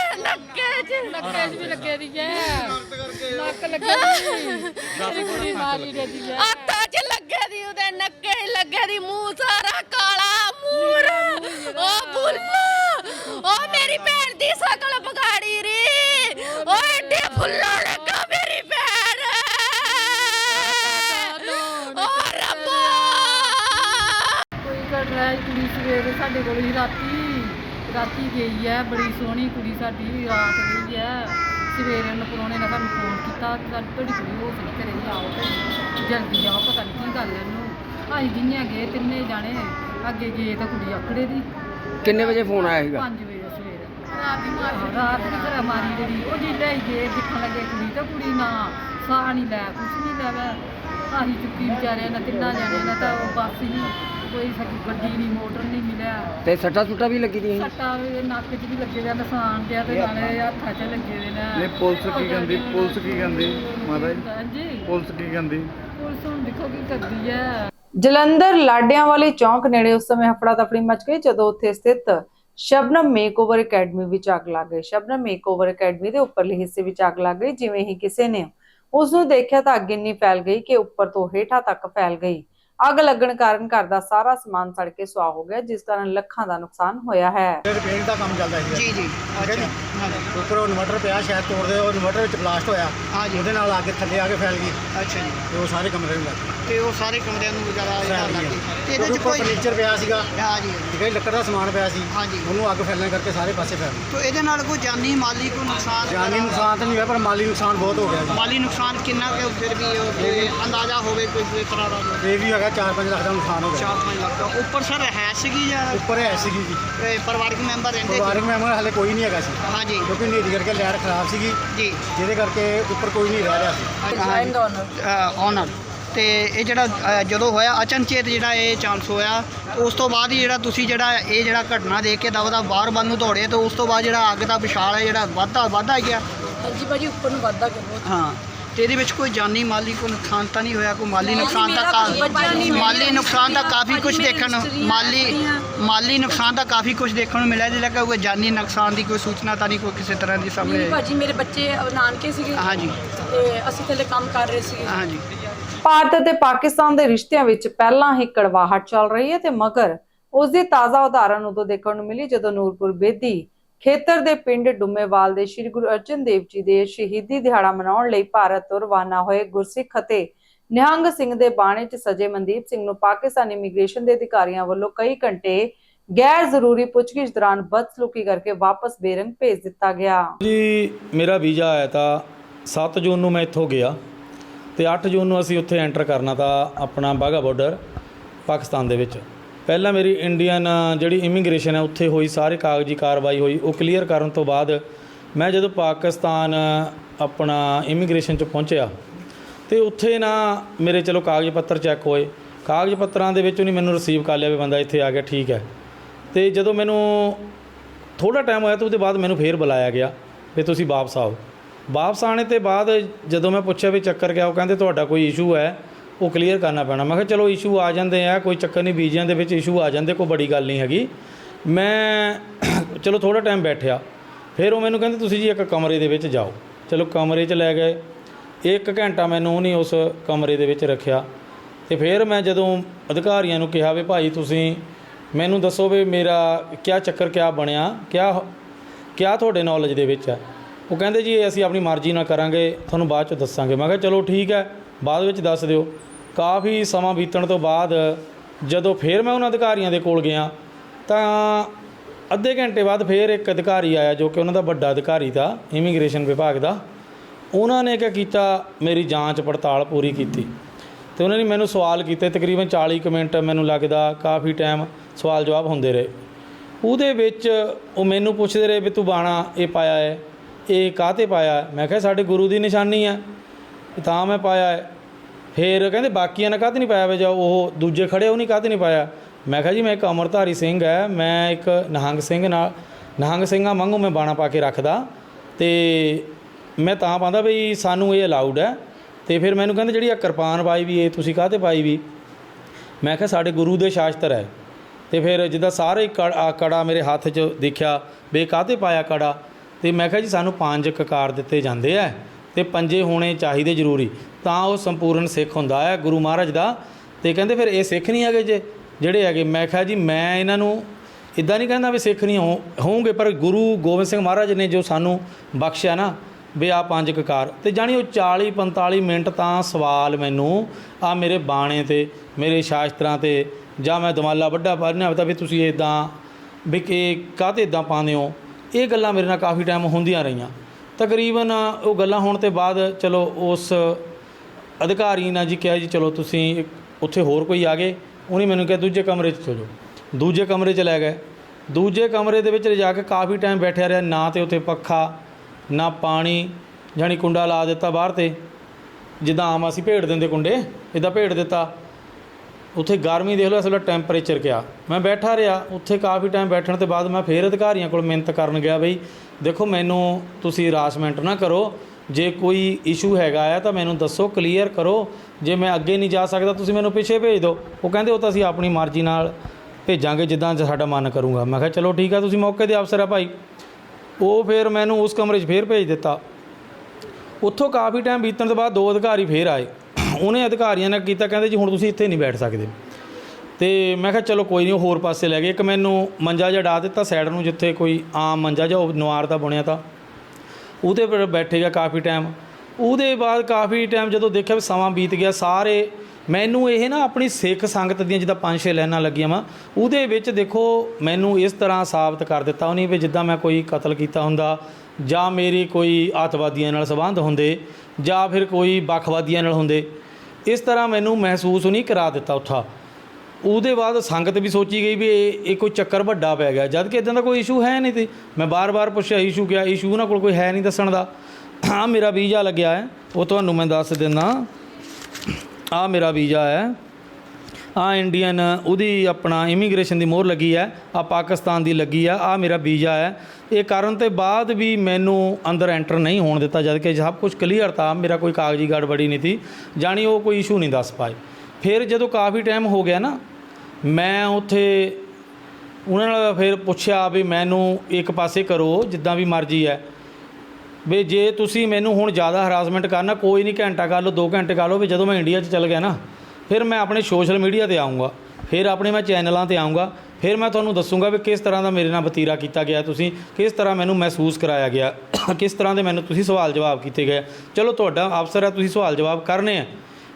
ਲੱਗੇ 'ਚ ਲੱਗੇ ਵੀ ਲੱਗੇ ਦੀ ਹੈ ਨੱਕ ਲੱਗੇ ਦੀ ਕੁੜੀ ਮਾਰੀ ਦੇ ਦੀ ਹੈ ਅੱਖਾਂ 'ਚ ਲੱਗੇ ਦੀ ਉਹਦੇ ਨੱਕੇ 'ਚ ਲੱਗੇ ਦੀ ਮੂੰਹ ਸਾਰਾ ਕਾਲਾ ਮੂਰ। ਓ ਬੁੱਲਾ ਓ ਮੇਰੀ ਭੈਣ ਦੀ ਸ਼ਕਲ ਵਿਗਾੜੀ ਰੀ। ਓ ਏਡੇ ਫੁੱਲਾਂ ਲੱਗਾ ਮੇਰੀ ਭੈਣ। ਓ ਰੱਬਾ। ਕੋਈ ਘਟਨਾ ਹੈ ਕੁੜੀ ਸਵੇਰੇ ਸਾਡੇ ਕੋਲ ਹੀ ਰਾਤੀ ਰਾਤੀ ਗਈ ਹੈ ਬੜੀ ਸੋਹਣੀ ਕੁੜੀ ਸਾਡੀ ਰਾਤ ਗਈ ਹੈ। ਸਵੇਰੇ ਉਹਨੂੰ ਪਰੋਣੇ ਨੇ ਸਾਨੂੰ ਫੋਨ ਕੀਤਾ ਕਿ ਸਾਡੀ ਤੁਹਾਡੀ ਕੁੜੀ ਹੋ ਸਕੀ ਘਰੇ ਹੀ ਆਓ ਤੇ ਜਲਦੀ ਆਓ ਪਤਾ ਨਹੀਂ ਕੀ ਗੱਲ ਹੈ ਇਹਨੂੰ ਅਸੀਂ ਜਿੰਨੇ ਗਏ ਤਿੰਨੇ ਜਾਣੇ। ਅੱਗੇ ਗਏ ਤਾਂ ਕੁੜੀ ਆਕੜੇ ਦੀ। ਕਿੰਨੇ ਵਜੇ ਫੋਨ ਆਇਆ ਸੀਗਾ? 5 ਵਜੇ ਸਵੇਰੇ। ਰਾਤ ਦੀ ਮਾਰੀ ਰਾਤ ਦੀ ਘਰ ਮਾਰੀ ਜਿਹੜੀ ਉਹ ਜਿੱਦਾਂ ਹੀ ਗਏ ਦਿਖਣ ਲੱਗੇ ਕੁੜੀ ਤਾਂ ਕੁੜੀ ਨਾ। ਸਾਹ ਨਹੀਂ ਲੈ ਕੁਛ ਨਹੀਂ ਲੈਵੇ ਆਹੀ ਚੁੱਕੀ ਵਿਚਾਰਿਆਂ ਨੇ ਤਿੰਨਾਂ ਜਾਣਿਆਂ ਨੇ ਤਾਂ ਉਹ ਬੱਸ ਹੀ। ਕੋਈ ਸਾਡੀ ਗੱਡੀ ਨਹੀਂ ਮੋਟਰ ਨਹੀਂ ਮਿਲਿਆ। ਤੇ ਸੱਟਾ ਸੁੱਟਾ ਵੀ ਲੱਗੀ ਦੀਆਂ ਸੱਟਾਂ ਵੀ ਨੱਕ 'ਚ ਵੀ ਲੱਗੇ ਦੇ ਨਿਸ਼ਾਨ ਤੇ ਆ ਤੇ ਨਾਲੇ ਹੱਥਾਂ 'ਚ ਲੱਗੇ ਦੇ ਨੇ। ਨਹੀਂ, ਪੁਲਿਸ ਕੀ ਕਹਿੰਦੀ? ਪੁਲਿਸ ਕੀ ਕਹਿੰਦੀ? ਮਾਤਾ ਜੀ? ਹਾਂਜੀ। ਪੁਲਿਸ ਕੀ ਕਹਿੰਦੀ? ਪੁਲਿਸ ਹੁਣ ਦੇਖੋ ਕੀ ਕਰਦੀ ਹੈ ਜਲੰਧਰ ਲਾਡਿਆਂ ਵਾਲੀ ਚੌਂਕ ਨੇੜੇ ਉਸ ਸਮੇਂ ਹਫੜਾ ਦਫੜੀ ਮਚ ਗਈ ਜਦੋਂ ਉੱਥੇ ਸਥਿਤ ਸ਼ਬਨਮ ਮੇਕਓਵਰ ਅਕੈਡਮੀ ਵਿੱਚ ਅੱਗ ਲੱਗ ਗਈ। ਸ਼ਬਨਮ ਮੇਕਓਵਰ ਅਕੈਡਮੀ ਦੇ ਉੱਪਰਲੇ ਹਿੱਸੇ ਵਿੱਚ ਅੱਗ ਲੱਗ ਗਈ ਜਿਵੇਂ ਹੀ ਕਿਸੇ ਨੇ ਉਸ ਨੂੰ ਦੇਖਿਆ ਤਾਂ ਅੱਗ ਇੰਨੀ ਫੈਲ ਗਈ ਕਿ ਉੱਪਰ ਤੋਂ ਹੇਠਾਂ ਤੱਕ ਫੈਲ ਗਈ। ਅੱਗ ਲੱਗਣ ਕਾਰਨ ਘਰ ਦਾ ਸਾਰਾ ਸਮਾਨ ਸੜ ਕੇ ਸੁਆਹ ਹੋ ਗਿਆ ਜਿਸ ਕਾਰਨ ਲੱਖਾਂ ਦਾ ਨੁਕਸਾਨ ਹੋਇਆ ਹੈ। ਰਿਪੇਅਰਿੰਗ ਦਾ ਕੰਮ ਚੱਲਦਾ ਸੀ ਜੀ ਜੀ। ਅੱਛਾ। ਉੱਪਰ ਉਹ ਇਨਵਰਟਰ ਪਿਆ ਸ਼ਾਇਦ ਤੋੜਦੇ ਉਹ ਇਨਵਰਟਰ ਵਿੱਚ ਬਲਾਸਟ ਹੋਇਆ। ਉਹਦੇ ਨਾਲ ਆ ਕੇ ਥੱਲੇ ਆ ਕੇ ਫੈਲ ਗਈ। ਅੱਛਾ ਜੀ। ਤੇ ਉਹ ਸਾਰੇ ਕਮਰੇ ਨੂੰ ਲੱਗ ਗਈ। ਤੇ ਉਹ ਸਾਰੇ ਕਮਰਿਆਂ ਨੂੰ ਜ਼ਿਆਦਾ ਫੈਲ ਲੱਗ ਗਈ ਗਈ। ਤੇ ਤੇ ਇਹਦੇ ਇਹਦੇ ਚ ਕੋਈ ਫਰਨੀਚਰ ਪਿਆ ਸੀਗਾ। ਹਾਂ ਜੀ। ਠੀਕ ਹੈ ਜੀ, ਲੱਕੜ ਦਾ ਸਮਾਨ ਪਿਆ ਸੀ। ਹਾਂਜੀ। ਉਹਨੂੰ ਅੱਗ ਫੈਲਣ ਕਰਕੇ ਸਾਰੇ ਪਾਸੇ ਫੈਲ ਗਈ ਤੋ ਇਹਦੇ ਨਾਲ ਕੋਈ ਜਾਨੀ ਮਾਲੀ ਕੋਈ ਨੁਕਸਾਨ ਜਾਨੀ ਨੁਕਸਾਨ ਤਾਂ ਨਹੀਂ ਹੋਇਆ ਪਰ ਮਾਲੀ ਨੁਕਸਾਨ ਬਹੁਤ ਹੋ ਗਿਆ ਜੀ। ਮਾਲੀ ਨੁਕਸਾਨ ਕਿੰਨਾ ਕਿ ਫਿਰ ਵੀ ਉਹ ਕੋਈ ਅੰਦਾਜ਼ਾ ਹੋਵੇ ਕੋਈ ਇਸ ਤਰ੍ਹਾਂ ਦਾ ਇਹ ਵੀ ਹੈਗਾ 4-5 ਲੱਖ ਦਾ ਨੁਕਸਾਨ ਹੋ ਗਿਆ। 4-5 ਲੱਖ ਦਾ। ਉੱਪਰ ਸਰ ਹੈ ਸੀਗੀ ਜਾਂ ਉੱਪਰ ਹੈ ਸੀਗੀ ਜੀ। ਇਹ ਪਰਿਵਾਰਕ ਮੈਂਬਰ ਰਹਿੰਦੇ ਸੀ? ਪਰਿਵਾਰਕ ਮੈਂਬਰ ਹਲੇ ਕੋਈ ਨਹੀਂ ਹੈਗਾ ਸੀ। ਹਾਂਜੀ। ਕਿਉਂਕਿ ਨੇਰੀ ਕਰਕੇ ਲਾਈਟ ਖਰਾਬ ਸੀਗੀ। ਜੀ। ਜਿਹਦੇ ਕਰਕੇ ਉੱਪਰ ਕੋਈ ਨਹੀਂ ਰਹਿ ਰਿਹਾ ਸੀ। ਔਨਰ ਤੇ ਇਹ ਜਿਹੜਾ ਅ, ਜਦੋਂ ਹੋਇਆ ਅਚਨਚੇਤ ਜਿਹੜਾ ਇਹ ਚਾਂਸ ਹੋਇਆ ਉਸ ਤੋਂ ਬਾਅਦ ਹੀ ਜਿਹੜਾ ਤੁਸੀਂ ਜਿਹੜਾ ਇਹ ਜਿਹੜਾ ਘਟਨਾ ਦੇਖ ਕੇ ਦਵਦਾ ਬਾਹਰ ਬੰਨ ਨੂੰ ਦੌੜੇ ਤੇ ਉਸ ਤੋਂ ਬਾਅਦ ਜਿਹੜਾ ਅੱਗ ਦਾ ਵਿਸ਼ਾਲ ਹੈ ਜਿਹੜਾ ਵਾਧਾ ਵਾਧਾ ਗਿਆ। ਹਾਂਜੀ ਭਾਜੀ ਉੱਪਰ ਨੂੰ ਵਾਧਾ ਕਰੋ ਹਾਂ। ਤੇ ਇਹਦੇ ਵਿੱਚ ਕੋਈ ਜਾਨੀ ਮਾਲੀ ਕੋਈ ਨੁਕਸਾਨ ਤਾਂ ਨਹੀਂ ਹੋਇਆ ਕੋਈ ਮਾਲੀ ਨੁਕਸਾਨ ਤਾਂ ਕਾ- ਮਾਲੀ ਨੁਕਸਾਨ ਤਾਂ ਕਾਫੀ ਕੁਝ ਦੇਖਣ ਨੂੰ ਮਾਲੀ ਮਾਲੀ ਨੁਕਸਾਨ ਤਾਂ ਕਾਫੀ ਕੁਝ ਦੇਖਣ ਨੂੰ ਮਿਲਿਆ ਜਿਹੜਾ ਕਿ ਕੋਈ ਜਾਨੀ ਨੁਕਸਾਨ ਦੀ ਕੋਈ ਸੂਚਨਾ ਤਾਂ ਨਹੀਂ ਕੋਈ ਕਿਸੇ ਤਰ੍ਹਾਂ ਦੀ ਸਾਹਮਣੇ ਆਈ ਭਾਜੀ ਮੇਰੇ ਬੱਚੇ ਨਾਨਕੇ ਸੀਗੇ। ਹਾਂਜੀ। ਤੇ ਅਸੀਂ ਥੱਲੇ ਕੰਮ ਕਰ ਰਹੇ ਸੀਗੇ। ਹਾਂਜੀ। ਭਾਰਤ ਅਤੇ ਪਾਕਿਸਤਾਨ ਦੇ ਰਿਸ਼ਤਿਆਂ ਵਿੱਚ ਪਹਿਲਾਂ ਹੀ ਕੜਵਾਹਟ ਚੱਲ ਰਹੀ ਹੈ ਤੇ ਮਗਰ ਉਸ ਦੀ ਤਾਜ਼ਾ ਉਦਾਹਰਣ ਉਦੋਂ ਦੇਖਣ ਨੂੰ ਮਿਲੀ ਜਦੋਂ ਨੂਰਪੁਰ ਬੇਦੀ ਖੇਤਰ ਦੇ ਪਿੰਡ ਡੁੰਮੇਵਾਲ ਦੇ ਸ੍ਰੀ ਗੁਰੂ ਅਰਜਨ ਦੇਵ ਜੀ ਦੇ ਸ਼ਹੀਦੀ ਦਿਹਾੜਾ ਮਨਾਉਣ ਲਈ ਭਾਰਤ ਤੋਂ ਰਵਾਨਾ ਹੋਏ ਗੁਰਸਿੱਖ ਅਤੇ ਨਿਹੰਗ ਸਿੰਘ ਦੇ ਬਾਣੇ 'ਚ ਸਜੇ ਮਨਦੀਪ ਸਿੰਘ ਨੂੰ ਪਾਕਿਸਤਾਨ ਇਮੀਗ੍ਰੇਸ਼ਨ ਦੇ ਅਧਿਕਾਰੀਆਂ ਵੱਲੋਂ ਕਈ ਘੰਟੇ ਗੈਰ ਜ਼ਰੂਰੀ ਪੁੱਛਗਿੱਛ ਦੌਰਾਨ ਬਦਸਲੂਕੀ ਕਰਕੇ ਵਾਪਸ ਬੇਰੰਗ ਭੇਜ ਦਿੱਤਾ ਗਿਆ। ਜੀ, ਮੇਰਾ ਵੀਜ਼ਾ ਆਇਆ ਤਾਂ 7 ਜੂਨ ਨੂੰ ਮੈਂ ਇੱਥੋਂ ਗਿਆ ਤੇ 8 ਜੂਨ ਨੂੰ ਅਸੀਂ ਉੱਥੇ ਐਂਟਰ ਕਰਨਾ ਤਾਂ ਆਪਣਾ ਬਾਗਾ ਬਾਰਡਰ ਪਾਕਿਸਤਾਨ ਦੇ ਵਿੱਚ। ਪਹਿਲਾਂ ਮੇਰੀ ਇੰਡੀਅਨ ਜਿਹੜੀ ਇਮੀਗ੍ਰੇਸ਼ਨ ਹੈ, ਉੱਥੇ ਹੋਈ, ਸਾਰੇ ਕਾਗਜ਼ੀ ਕਾਰਵਾਈ ਹੋਈ, ਉਹ ਕਲੀਅਰ ਕਰਨ ਤੋਂ ਬਾਅਦ ਮੈਂ ਜਦੋਂ ਪਾਕਿਸਤਾਨ ਆਪਣਾ ਇਮੀਗ੍ਰੇਸ਼ਨ 'ਚ ਪਹੁੰਚਿਆ, ਤੇ ਉੱਥੇ ਨਾ ਮੇਰੇ ਚਲੋ ਕਾਗਜ਼ ਪੱਤਰ ਚੈੱਕ ਹੋਏ, ਕਾਗਜ਼ ਪੱਤਰਾਂ ਦੇ ਵਿੱਚ ਉਹਨੇ ਮੈਨੂੰ ਰਿਸੀਵ ਕਰ ਲਿਆ ਵੀ ਬੰਦਾ ਇੱਥੇ ਆ ਗਿਆ, ਠੀਕ ਹੈ। ਤੇ ਜਦੋਂ ਮੈਨੂੰ ਥੋੜਾ ਟਾਈਮ ਹੋਇਆ, ਤਾਂ ਉਹਦੇ ਬਾਅਦ ਮੈਨੂੰ ਫੇਰ ਬੁਲਾਇਆ ਗਿਆ, ਵੀ ਤੁਸੀਂ ਵਾਪਸ ਆਓ। ਵਾਪਸ ਆਣੇ ਤੇ ਬਾਅਦ ਜਦੋਂ ਮੈਂ ਪੁੱਛਿਆ ਵੀ ਚੱਕਰ ਗਿਆ ਉਹ ਕਹਿੰਦੇ ਤੁਹਾਡਾ ਕੋਈ ਇਸ਼ੂ ਹੈ ਉਹ ਕਲੀਅਰ ਕਰਨਾ ਪੈਣਾ। ਮੈਂ ਕਿਹਾ, ਚਲੋ ਇਸ਼ੂ ਆ ਜਾਂਦੇ ਆ, ਕੋਈ ਚੱਕਰ ਨਹੀਂ, ਬੀਜਿਆਂ ਦੇ ਵਿੱਚ ਇਸ਼ੂ ਆ ਜਾਂਦੇ, ਕੋਈ ਬੜੀ ਗੱਲ ਨਹੀਂ ਹੈਗੀ। ਮੈਂ <coughs> ਚਲੋ ਥੋੜਾ ਟਾਈਮ ਬੈਠਿਆ। ਫਿਰ ਉਹ ਮੈਨੂੰ ਕਹਿੰਦੇ, ਤੁਸੀਂ ਜੀ ਇੱਕ ਕਮਰੇ ਦੇ ਵਿੱਚ ਜਾਓ। ਚਲੋ, ਕਮਰੇ 'ਚ ਲੈ ਗਏ। ਇੱਕ ਘੰਟਾ ਮੈਨੂੰ ਉਹਨੇ ਉਸ ਕਮਰੇ ਦੇ ਵਿੱਚ ਰੱਖਿਆ। ਤੇ ਫਿਰ ਮੈਂ ਜਦੋਂ ਅਧਿਕਾਰੀਆਂ ਨੂੰ ਕਿਹਾ ਵੀ, ਭਾਈ, ਤੁਸੀਂ ਮੈਨੂੰ ਦੱਸੋ ਵੀ ਮੇਰਾ ਕਿਆ ਚੱਕਰ, ਕਿਆ ਬਣਿਆ? ਕਿਆ ਕਿਆ ਤੁਹਾਡੇ ਨੌਲੇਜ ਦੇ ਵਿੱਚ ਹੈ? ਉਹ ਕਹਿੰਦੇ, ਜੀ, ਅਸੀਂ ਆਪਣੀ ਮਰਜ਼ੀ ਨਾਲ ਕਰਾਂਗੇ, ਤੁਹਾਨੂੰ ਬਾਅਦ ਚ ਦੱਸਾਂਗੇ। ਮੈਂ ਕਿਹਾ, ਚਲੋ, ਠੀਕ ਹੈ। ਬਾਅਦ ਵਿੱਚ ਦੱਸ ਦਿਓ। ਕਾਫੀ ਸਮਾਂ ਬੀਤਣ ਤੋਂ ਬਾਅਦ ਜਦੋਂ ਫਿਰ ਮੈਂ ਉਹਨਾਂ ਅਧਿਕਾਰੀਆਂ ਦੇ ਕੋਲ ਗਿਆ, ਤਾਂ ਅੱਧੇ ਘੰਟੇ ਬਾਅਦ ਫਿਰ ਇੱਕ ਅਧਿਕਾਰੀ ਆਇਆ ਜੋ ਕਿ ਉਹਨਾਂ ਦਾ ਵੱਡਾ ਅਧਿਕਾਰੀ ਦਾ, ਇਮੀਗ੍ਰੇਸ਼ਨ ਵਿਭਾਗ ਦਾ। ਉਹਨਾਂ ਨੇ ਕੀ ਕੀਤਾ ਮੇਰੀ ਜਾਂਚ ਪੜਤਾਲ ਪੂਰੀ ਕੀਤੀ। ਤੇ ਉਹਨਾਂ ਨੇ ਮੈਨੂੰ ਸਵਾਲ ਕੀਤੇ, ਤਕਰੀਬਨ 40 ਕੁ ਮਿੰਟ ਮੈਨੂੰ ਲੱਗਦਾ, ਕਾਫੀ ਟਾਈਮ ਸਵਾਲ ਜਵਾਬ ਹੁੰਦੇ ਰਹੇ। ਉਹਦੇ ਵਿੱਚ ਉਹ ਮੈਨੂੰ ਪੁੱਛਦੇ ਰਹੇ ਵੀ ਤੂੰ ਬਾਣਾ ਇਹ ਪਾਇਆ ਹੈ, ਇਹ ਕਾਹਤੇ ਪਾਇਆ ਮੈਂ ਕਿਹਾ, ਸਾਡੇ ਗੁਰੂ ਦੀ ਨਿਸ਼ਾਨੀ ਹੈ। ਤਾਂ ਮੈਂ ਪਾਇਆ ਹੈ। ਫਿਰ ਕਹਿੰਦੇ ਬਾਕੀਆਂ ਨੇ ਕਾਹਤੇ ਨਹੀਂ ਪਾਇਆ ਵੇ? ਜਾ ਉਹ ਦੂਜੇ ਖੜੇ, ਉਹ ਨਹੀਂ ਕਾਹਤੇ ਨਹੀਂ ਪਾਇਆ। ਮੈਂ ਕਿਹਾ ਜੀ, ਮੈਂ ਇੱਕ ਅਮਰਧਾਰੀ ਸਿੰਘ ਹੈ, ਮੈਂ ਇੱਕ ਨਿਹੰਗ ਸਿੰਘ ਨਾਲ ਨਿਹੰਗ ਸਿੰਘਾਂ ਵਾਂਗੂ ਮੈਂ ਬਾਣਾ ਪਾ ਕੇ ਰੱਖਦਾ। ਤੇ ਮੈਂ ਤਾਂ ਪਾਉਂਦਾ ਵੀ ਸਾਨੂੰ ਇਹ ਅਲਾਉਡ ਹੈ। ਤੇ ਫਿਰ ਮੈਨੂੰ ਕਹਿੰਦੇ ਜਿਹੜੀ ਆ ਕਿਰਪਾਨ ਪਾਈ ਵੀ, ਇਹ ਤੁਸੀਂ ਕਾਹਤੇ ਪਾਈ ਵੀ? ਮੈਂ ਕਿਹਾ, ਸਾਡੇ ਗੁਰੂ ਦੇ ਸ਼ਾਸਤਰ ਹੈ। ਤੇ ਫਿਰ ਜਿੱਦਾਂ ਸਾਰੇ ਕੜਾ ਮੇਰੇ ਹੱਥ 'ਚ ਦੇਖਿਆ ਵੀ ਕਾਹਤੇ ਪਾਇਆ ਕੜਾ? ਤੇ ਮੈਂ ਕਿਹਾ ਜੀ, ਸਾਨੂੰ ਪੰਜ ਕਕਾਰ ਦਿੱਤੇ ਜਾਂਦੇ ਆ ਤੇ ਪੰਜੇ ਹੋਣੇ ਚਾਹੀਦੇ ਜ਼ਰੂਰੀ। ਤਾਂ ਉਹ ਸੰਪੂਰਨ ਸਿੱਖ ਹੁੰਦਾ ਹੈ ਗੁਰੂ ਮਹਾਰਾਜ ਦਾ। ਤੇ ਕਹਿੰਦੇ ਫਿਰ ਇਹ ਸਿੱਖ ਨਹੀਂ ਹੈਗੇ ਜੇ, ਜਿਹੜੇ ਹੈਗੇ। ਮੈਂ ਕਿਹਾ ਜੀ, ਮੈਂ ਇਹਨਾਂ ਨੂੰ ਇਦਾਂ ਨਹੀਂ ਕਹਿੰਦਾ ਵੀ ਸਿੱਖ ਨਹੀਂ ਹੋ ਹੋਣਗੇ ਪਰ ਗੁਰੂ ਗੋਬਿੰਦ ਸਿੰਘ ਮਹਾਰਾਜ ਨੇ ਜੋ ਸਾਨੂੰ ਬਖਸ਼ਿਆ ਨਾ, ਵੀ ਆ ਪੰਜ ਕਕਾਰ। ਤੇ ਜਾਣੀ ਉਹ 40 45 ਮਿੰਟ ਤਾਂ ਸਵਾਲ ਮੈਨੂੰ, ਆ ਮੇਰੇ ਬਾਣੇ ਤੇ, ਮੇਰੇ ਸ਼ਾਸਤਰਾਂ ਤੇ, ਜਾਂ ਮੈਂ ਦਮਾਲਾ ਵੱਡਾ ਪੜ੍ਹਨਾ ਤਾਂ ਵੀ ਤੁਸੀਂ ਇਦਾਂ ਵੀ ਕਿ ਕਾਹਤੇ ਇਦਾਂ ਪਾਉਂਦੇ ਹੋ? ਇਹ ਗੱਲਾਂ ਮੇਰੇ ਨਾਲ ਕਾਫੀ ਟਾਈਮ ਹੁੰਦੀਆਂ ਰਹੀਆਂ। ਤਕਰੀਬਨ ਉਹ ਗੱਲਾਂ ਹੋਣ ਤੇ ਬਾਅਦ ਚਲੋ ਉਸ ਅਧਿਕਾਰੀ ਨੇ ਜੀ ਕਿਹਾ ਜੀ, ਚਲੋ ਤੁਸੀਂ ਉੱਥੇ ਹੋਰ ਕੋਈ ਆ ਗਏ। ਉਹਨੇ ਮੈਨੂੰ ਕਿਹਾ, ਦੂਜੇ ਕਮਰੇ 'ਚ ਚਲੋ। ਦੂਜੇ ਕਮਰੇ 'ਚ ਲੈ ਗਏ। ਦੂਜੇ ਕਮਰੇ ਦੇ ਵਿੱਚ ਜਾ ਕੇ ਕਾਫੀ ਟਾਈਮ ਬੈਠਿਆ ਰਿਹਾ। ਨਾ ਤੇ ਉੱਥੇ ਪੱਖਾ, ਨਾ ਪਾਣੀ, ਜਾਣੀ ਕੁੰਡਾ ਲਾ ਦਿੱਤਾ ਬਾਹਰ ਤੇ। ਜਿੱਦਾਂ ਆਮ ਅਸੀਂ ਭੇੜ ਦਿੰਦੇ ਕੁੰਡੇ ਇਦਾਂ ਭੇੜ ਦਿੱਤਾ। ਉੱਥੇ ਗਰਮੀ ਦੇਖ ਲਓ ਅਸਲ ਟੈਂਪਰੇਚਰ ਕਿਆ। ਮੈਂ ਬੈਠਾ ਰਿਹਾ। ਉੱਥੇ ਕਾਫੀ ਟਾਈਮ ਬੈਠਣ ਤੋਂ ਬਾਅਦ ਮੈਂ ਫੇਰ ਅਧਿਕਾਰੀਆਂ ਕੋਲ ਮਿਹਨਤ ਕਰਨ ਗਿਆ ਬਈ ਦੇਖੋ, ਮੈਨੂੰ ਤੁਸੀਂ ਹਰਾਸਮੈਂਟ ਨਾ ਕਰੋ। ਜੇ ਕੋਈ ਇਸ਼ੂ ਹੈਗਾ ਆ, ਤਾਂ ਮੈਨੂੰ ਦੱਸੋ ਕਲੀਅਰ ਕਰੋ। ਜੇ ਮੈਂ ਅੱਗੇ ਨਹੀਂ ਜਾ ਸਕਦਾ, ਤੁਸੀਂ ਮੈਨੂੰ ਪਿੱਛੇ ਭੇਜ ਦਿਓ। ਉਹ ਕਹਿੰਦੇ, ਉਹ ਤਾਂ ਅਸੀਂ ਆਪਣੀ ਮਰਜ਼ੀ ਨਾਲ ਭੇਜਾਂਗੇ, ਜਿੱਦਾਂ ਸਾਡਾ ਮਨ ਕਰੂਗਾ। ਮੈਂ ਕਿਹਾ, ਚਲੋ ਠੀਕ ਆ, ਤੁਸੀਂ ਮੌਕੇ ਦੇ ਅਫਸਰ ਆ ਭਾਈ। ਉਹ ਫਿਰ ਮੈਨੂੰ ਉਸ ਕਮਰੇ 'ਚ ਫੇਰ ਭੇਜ ਦਿੱਤਾ। ਉੱਥੋਂ ਕਾਫੀ ਟਾਈਮ ਬੀਤਣ ਤੋਂ ਬਾਅਦ ਦੋ ਅਧਿਕਾਰੀ ਫੇਰ ਆਏ। ਉਹਨੇ ਅਧਿਕਾਰੀਆਂ ਨੇ ਕੀਤਾ, ਕਹਿੰਦੇ ਜੀ, ਹੁਣ ਤੁਸੀਂ ਇੱਥੇ ਨਹੀਂ ਬੈਠ ਸਕਦੇ। ਤੇ ਮੈਂ ਕਿਹਾ ਚਲੋ ਕੋਈ ਨਹੀਂ, ਉਹ ਹੋਰ ਪਾਸੇ ਲੈ ਗਏ। ਇੱਕ ਮੈਨੂੰ ਮੰਜਾ ਜਿਹਾ ਡਾ ਦਿੱਤਾ ਸਾਈਡ ਨੂੰ, ਜਿੱਥੇ ਕੋਈ ਆਮ ਮੰਜਾ ਜਿਹਾ, ਉਹ ਨਵਾਰ ਦਾ ਬਣਿਆ ਤਾਂ। ਉਹਦੇ ਪਰ ਬੈਠੇਗਾ ਕਾਫੀ ਟਾਈਮ ਉਹਦੇ ਬਾਅਦ ਕਾਫੀ ਟਾਈਮ ਜਦੋਂ ਦੇਖਿਆ ਵੀ ਸਮਾਂ ਬੀਤ ਗਿਆ, ਸਾਰੇ ਮੈਨੂੰ ਇਹ ਨਾ ਆਪਣੀ ਸਿੱਖ ਸੰਗਤ ਦੀਆਂ ਜਿੱਦਾਂ ਪੰਜ ਛੇ ਲਾਈਨਾਂ ਲੱਗੀਆਂ ਵਾ, ਉਹਦੇ ਵਿੱਚ ਦੇਖੋ ਮੈਨੂੰ ਇਸ ਤਰ੍ਹਾਂ ਸਾਬਤ ਕਰ ਦਿੱਤਾ ਉਹਨੇ ਵੀ ਜਿੱਦਾਂ ਮੈਂ ਕੋਈ ਕਤਲ ਕੀਤਾ ਹੁੰਦਾ, ਜਾਂ ਮੇਰੀ ਕੋਈ ਆਤਵਾਦੀਆਂ ਨਾਲ ਸੰਬੰਧ ਹੁੰਦੇ, ਜਾਂ ਫਿਰ ਕੋਈ ਵੱਖਵਾਦੀਆਂ ਨਾਲ ਹੁੰਦੇ। ਇਸ ਤਰ੍ਹਾਂ ਮੈਨੂੰ ਮਹਿਸੂਸ ਨਹੀਂ ਕਰਾ ਦਿੱਤਾ ਉੱਥਾ ਉਹਦੇ ਬਾਅਦ ਸੰਗਤ ਵੀ ਸੋਚੀ ਗਈ ਵੀ ਇਹ ਇਹ ਕੋਈ ਚੱਕਰ ਵੱਡਾ ਪੈ ਗਿਆ। ਜਦ ਕਿ ਇਦਾਂ ਦਾ ਕੋਈ ਇਸ਼ੂ ਹੈ ਨਹੀਂ ਤੇ ਮੈਂ ਬਾਰ-ਬਾਰ ਪੁੱਛਿਆ ਇਸ਼ੂ ਕਿਆ ਇਸ਼ੂ ਉਹਨਾਂ ਕੋਲ ਕੋਈ ਹੈ ਨਹੀਂ ਦੱਸਣ ਦਾ। ਆ ਮੇਰਾ ਵੀਜ਼ਾ ਲੱਗਿਆ ਹੈ। ਉਹ ਤੁਹਾਨੂੰ ਮੈਂ ਦੱਸ ਦਿੰਦਾ। ਆ ਮੇਰਾ ਵੀਜ਼ਾ ਹੈ। ਆ ਇੰਡੀਅਨ ਉਹਦੀ ਆਪਣਾ ਇਮੀਗ੍ਰੇਸ਼ਨ ਦੀ ਮੋਹਰ ਲੱਗੀ ਹੈ। ਆ ਪਾਕਿਸਤਾਨ ਦੀ ਲੱਗੀ ਆ। ਆ ਮੇਰਾ ਵੀਜ਼ਾ ਹੈ। ਇਹ ਕਰਨ ਤੇ ਬਾਅਦ ਵੀ ਮੈਨੂੰ ਅੰਦਰ ਐਂਟਰ ਨਹੀਂ ਹੋਣ ਦਿੱਤਾ, ਜਦ ਕਿ ਸਭ ਕੁਝ ਕਲੀਅਰ ਤਾਂ ਮੇਰਾ ਕੋਈ ਕਾਗਜ਼ੀ ਗੜਬੜੀ ਨਹੀਂ ਸੀ। ਜਾਣੀ ਉਹ ਕੋਈ ਇਸ਼ੂ ਨਹੀਂ ਦੱਸ ਪਾਏ। ਫਿਰ ਜਦੋਂ ਕਾਫੀ ਟਾਈਮ ਹੋ ਗਿਆ ਨਾ ਮੈਂ ਉੱਥੇ ਉਹਨਾਂ ਨਾਲ ਫਿਰ ਪੁੱਛਿਆ ਵੀ ਮੈਨੂੰ ਇੱਕ ਪਾਸੇ ਕਰੋ, ਜਿੱਦਾਂ ਵੀ ਮਰਜ਼ੀ ਹੈ। ਵੀ ਜੇ ਤੁਸੀਂ ਮੈਨੂੰ ਹੁਣ ਜ਼ਿਆਦਾ ਹਰਾਸਮੈਂਟ ਕਰਨਾ, ਕੋਈ ਨਹੀਂ ਘੰਟਾ ਕਰ ਲਓ 2 ਘੰਟੇ ਕਰ ਲਓ, ਵੀ ਜਦੋਂ ਮੈਂ ਇੰਡੀਆ 'ਚ ਚੱਲ ਗਿਆ ਨਾ, ਫਿਰ ਮੈਂ ਆਪਣੇ ਸੋਸ਼ਲ ਮੀਡੀਆ ਤੇ ਆਉਂਗਾ ਫਿਰ ਆਪਣੇ ਮੈਂ ਚੈਨਲਾਂ ਤੇ ਆਉਂਗਾ ਫਿਰ ਮੈਂ ਤੁਹਾਨੂੰ ਦੱਸੂਗਾ ਵੀ ਕਿਸ ਤਰ੍ਹਾਂ ਦਾ ਮੇਰੇ ਨਾਲ ਬਤੀਰਾ ਕੀਤਾ ਗਿਆ ਤੁਸੀਂ, ਕਿਸ ਤਰ੍ਹਾਂ ਮੈਨੂੰ ਮਹਿਸੂਸ ਕਰਾਇਆ ਗਿਆ, ਕਿਸ ਤਰ੍ਹਾਂ ਦੇ ਮੈਨੂੰ ਤੁਸੀਂ ਸਵਾਲ ਜਵਾਬ ਕੀਤੇ ਗਏ। ਚਲੋ ਤੁਹਾਡਾ ਅਫਸਰ ਹੈ, ਤੁਸੀਂ ਸਵਾਲ ਜਵਾਬ ਕਰਨੇ ਆ।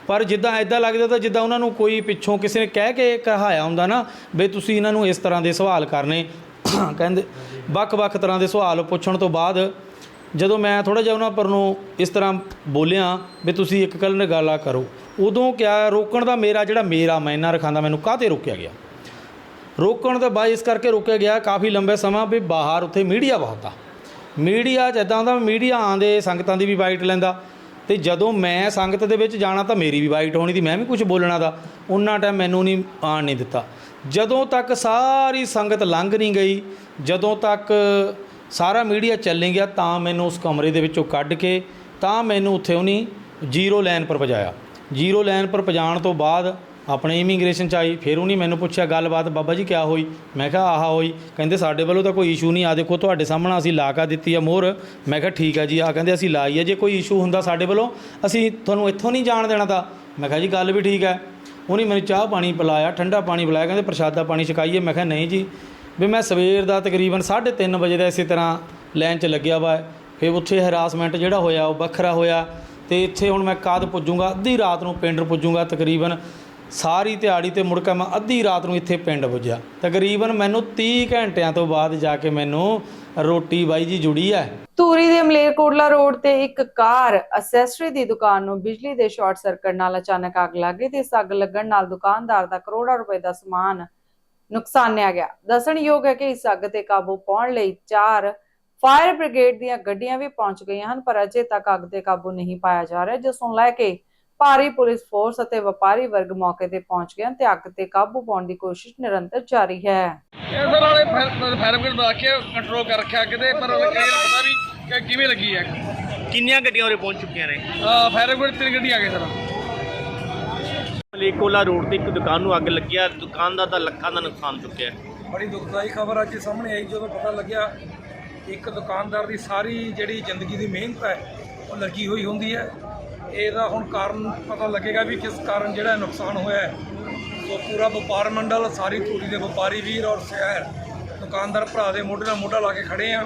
ਪਰ ਜਿੱਦਾਂ ਐਦਾਂ ਲੱਗਦਾ ਤਾਂ ਜਿੱਦਾਂ ਉਹਨਾਂ ਨੂੰ ਕੋਈ ਪਿੱਛੋਂ ਕਿਸੇ ਨੇ ਕਹਿ ਕੇ ਕਹਾਇਆ ਹੁੰਦਾ ਨਾ, ਵੀ ਤੁਸੀਂ ਇਹਨਾਂ ਨੂੰ ਇਸ ਤਰ੍ਹਾਂ ਦੇ ਸਵਾਲ ਕਰਨੇ। ਕਹਿੰਦੇ, ਵੱਖ-ਵੱਖ ਤਰ੍ਹਾਂ ਦੇ ਸਵਾਲ ਪੁੱਛਣ ਤੋਂ ਬਾਅਦ ਜਦੋਂ ਮੈਂ ਥੋੜਾ ਜਿਹਾ ਉਹਨਾਂ ਪਰ ਨੂੰ ਇਸ ਤਰ੍ਹਾਂ ਬੋਲਿਆ ਵੀ ਤੁਸੀਂ ਇੱਕ ਕੱਲ ਨਿਗਾਲਾ ਕਰੋ, ਉਦੋਂ ਕਿਆ ਰੋਕਣ ਦਾ ਮੇਰਾ ਜਿਹੜਾ ਮੇਰਾ ਮੈਨਾ ਰਖਾਂਦਾ ਮੈਨੂੰ ਕਾਹਤੇ ਰੋਕਿਆ ਗਿਆ? ਰੋਕਣ ਦਾ ਬਾਈ ਇਸ ਕਰਕੇ ਰੋਕਿਆ ਗਿਆ ਕਾਫੀ ਲੰਬੇ ਸਮਾਂ ਵੀ ਬਾਹਰ ਉੱਥੇ ਮੀਡੀਆ ਬਹੁਤ ਆ। ਮੀਡੀਆ 'ਚ ਇੱਦਾਂ ਦਾ ਮੀਡੀਆ ਆਂਦੇ ਸੰਗਤਾਂ ਦੀ ਵੀ ਵਾਈਟ ਲੈਂਦਾ ਤੇ ਜਦੋਂ ਮੈਂ ਸੰਗਤ ਦੇ ਵਿੱਚ ਜਾਣਾ ਤਾਂ ਮੇਰੀ ਵੀ ਵਾਈਟ ਹੋਣੀ ਦੀ, ਮੈਂ ਵੀ ਕੁਝ ਬੋਲਣਾ ਦਾ। ਉਹਨਾਂ ਟਾਈਮ ਮੈਨੂੰ ਨਹੀਂ ਆਣ ਨਹੀਂ ਦਿੱਤਾ। ਜਦੋਂ ਤੱਕ ਸਾਰੀ ਸੰਗਤ ਲੰਘ ਨਹੀਂ ਗਈ, ਜਦੋਂ ਤੱਕ ਸਾਰਾ ਮੀਡੀਆ ਚੱਲ ਗਿਆ, ਤਾਂ ਮੈਨੂੰ ਉਸ ਕਮਰੇ ਦੇ ਵਿੱਚੋਂ ਕੱਢ ਕੇ, ਤਾਂ ਮੈਨੂੰ ਉੱਥੇ ਉਹਨੇ ਜ਼ੀਰੋ ਲਾਈਨ ਪਰ ਪਜਾਇਆ ਜ਼ੀਰੋ ਲਾਈਨ ਪਰ ਪਜਾਉਣ ਤੋਂ ਬਾਅਦ ਆਪਣੇ ਇਮੀਗ੍ਰੇਸ਼ਨ ਚ ਆਈ, ਫਿਰ ਉਹਨੇ ਮੈਨੂੰ ਪੁੱਛਿਆ, ਗੱਲਬਾਤ ਬਾਬਾ ਜੀ ਕਿਆ ਹੋਈ? ਮੈਂ ਕਿਹਾ, ਆਹਾ ਹੋਈ। ਕਹਿੰਦੇ, ਸਾਡੇ ਵੱਲੋਂ ਤਾਂ ਕੋਈ ਇਸ਼ੂ ਨਹੀਂ ਆ ਦੇਖੋ ਤੁਹਾਡੇ ਸਾਹਮਣੇ ਅਸੀਂ ਲਾ ਕੇ ਦਿੱਤੀ ਆ ਮੋਹਰ। ਮੈਂ ਕਿਹਾ, ਠੀਕ ਆ ਜੀ। ਆ ਕਹਿੰਦੇ, ਅਸੀਂ ਲਾਈ ਆ, ਜੇ ਕੋਈ ਇਸ਼ੂ ਹੁੰਦਾ ਸਾਡੇ ਵੱਲੋਂ, ਅਸੀਂ ਤੁਹਾਨੂੰ ਇੱਥੋਂ ਨਹੀਂ ਜਾਣ ਦੇਣਾ ਤਾਂ। ਮੈਂ ਕਿਹਾ, ਜੀ, ਗੱਲ ਵੀ ਠੀਕ ਹੈ ਉਹਨੇ ਮੈਨੂੰ ਚਾਹ ਪਾਣੀ ਪਿਲਾਇਆ, ਠੰਡਾ ਪਾਣੀ ਪਿਲਾਇਆ, ਕਹਿੰਦੇ, ਪ੍ਰਸ਼ਾਦਾ ਪਾਣੀ ਛਕਾਈਏ। ਮੈਂ ਕਿਹਾ, ਨਹੀਂ ਜੀ। ਵੀ ਮੈਂ ਸਵੇਰ ਦਾ ਤਕਰੀਬਨ 3:30 ਵਜੇ ਦਾ ਇਸੇ ਤਰ੍ਹਾਂ ਲਾਈਨ 'ਚ ਲੱਗਿਆ ਵਾ। ਫਿਰ ਉੱਥੇ ਹਰਾਸਮੈਂਟ ਜਿਹੜਾ ਹੋਇਆ, ਉਹ ਵੱਖਰਾ ਹੋਇਆ। ਤੇ ਇੱਥੇ ਹੁਣ ਮੈਂ ਕਦ ਪੁੱਜੂਗਾ? ਅੱਧੀ ਰਾਤ ਨੂੰ ਪਿੰਡ ਪੁੱਜੂਗਾ ਤਕਰੀਬਨ। ਸਾਰੀ ਦਿਹਾੜੀ ਤੇ ਮੁੜ ਕੇ ਮੈਂ ਅੱਧੀ ਰਾਤ ਨੂੰ ਇੱਥੇ ਪਿੰਡ ਪੁੱਜਿਆ। ਤਕਰੀਬਨ ਮੈਨੂੰ 30 ਘੰਟਿਆਂ ਤੋਂ ਬਾਅਦ ਜਾ ਕੇ ਮੈਨੂੰ ਰੋਟੀ ਬਾਈ ਜੀ ਜੁੜੀ ਹੈ। ਧੂਰੀ ਦੇ ਮਲੇਰਕੋਟਲਾ ਰੋਡ ਤੇ ਇੱਕ ਕਾਰ ਅਸੈਸਰੀ ਦੀ ਦੁਕਾਨ ਨੂੰ ਬਿਜਲੀ ਦੇ ਸ਼ਾਰਟ ਸਰਕਟ ਨਾਲ ਅਚਾਨਕ ਅੱਗ ਲੱਗ ਗਈ ਤੇ ਇਸ ਅੱਗ ਲੱਗਣ ਨਾਲ ਦੁਕਾਨਦਾਰ ਦਾ ਕਰੋੜਾਂ ਰੁਪਏ ਦਾ ਸਮਾਨ ਨੁਕਸਾਨਿਆ ਗਿਆ। ਦੱਸਣਯੋਗ ਹੈ ਕਿ ਇਸ ਅੱਗ ਤੇ ਕਾਬੂ ਪਾਉਣ ਲਈ ਚਾਰ ਫਾਇਰ ਬ੍ਰਿਗੇਡ ਦੀਆਂ ਗੱਡੀਆਂ ਵੀ ਪਹੁੰਚ ਗਈਆਂ ਹਨ, ਪਰ ਅਜੇ ਤੱਕ ਅੱਗ ਤੇ ਕਾਬੂ ਨਹੀਂ ਪਾਇਆ ਜਾ ਰਿਹਾ। ਜਿਸ ਨੂੰ ਲੈ ਕੇ ਭਾਰੀ ਪੁਲਿਸ ਫੋਰਸ ਅਤੇ ਵਪਾਰੀ ਵਰਗ ਮੌਕੇ ਤੇ ਪਹੁੰਚ ਗਏ ਤੇ ਅੱਗ ਤੇ ਕਾਬੂ ਪਾਉਣ ਦੀ ਕੋਸ਼ਿਸ਼ ਨਿਰੰਤਰ ਜਾਰੀ ਹੈ। ਇਧਰ ਵਾਲੇ ਫਾਇਰ ਬ੍ਰਿਗੇਡ ਦਾ ਕੇ ਕੰਟਰੋਲ ਕਰ ਰੱਖਿਆ ਕਿਤੇ ਪਰ ਉਹ ਕਈ ਪਤਾ ਵੀ ਕਿ ਕਿਵੇਂ ਲੱਗੀ ਹੈ ਕਿੰਨੀਆਂ ਗੱਡੀਆਂ ਉਰੇ ਪਹੁੰਚ ਚੁੱਕੀਆਂ ਨੇ? ਫਾਇਰ ਬ੍ਰਿਗੇਡ ਤਿੰਨ ਗੱਡੀ ਆ ਗਏ ਸਰ। ਮਲੇਕੋਲਾ ਰੋਡ ਤੇ ਇੱਕ ਦੁਕਾਨ ਨੂੰ ਅੱਗ ਲੱਗਿਆ ਦੁਕਾਨਦਾਰ ਦਾ ਲੱਖਾਂ ਦਾ ਨੁਕਸਾਨ ਚੁੱਕਿਆ ਬੜੀ ਦੁਖਦਾਈ ਖਬਰ ਅੱਜ ਸਾਹਮਣੇ ਆਈ ਜਦੋਂ ਪਤਾ ਲੱਗਿਆ ਇੱਕ ਦੁਕਾਨਦਾਰ ਦੀ ਸਾਰੀ ਜਿਹੜੀ ਜ਼ਿੰਦਗੀ ਦੀ ਮਿਹਨਤ ਹੈ ਉਹ ਲੱਗੀ ਹੋਈ ਹੁੰਦੀ ਹੈ। ਇਹਦਾ ਹੁਣ ਕਾਰਨ ਪਤਾ ਲੱਗੇਗਾ ਵੀ ਕਿਸ ਕਾਰਨ ਜਿਹੜਾ ਨੁਕਸਾਨ ਹੋਇਆ ਹੈ। ਸੋ ਪੂਰਾ ਵਪਾਰ ਮੰਡਲ, ਸਾਰੀ ਧੂਰੀ ਦੇ ਵਪਾਰੀ ਵੀਰ ਔਰ ਸ਼ਹਿਰ, ਦੁਕਾਨਦਾਰ ਭਰਾ ਦੇ ਮੋਢੇ ਨਾਲ ਮੋਢਾ ਲਾ ਕੇ ਖੜੇ ਆ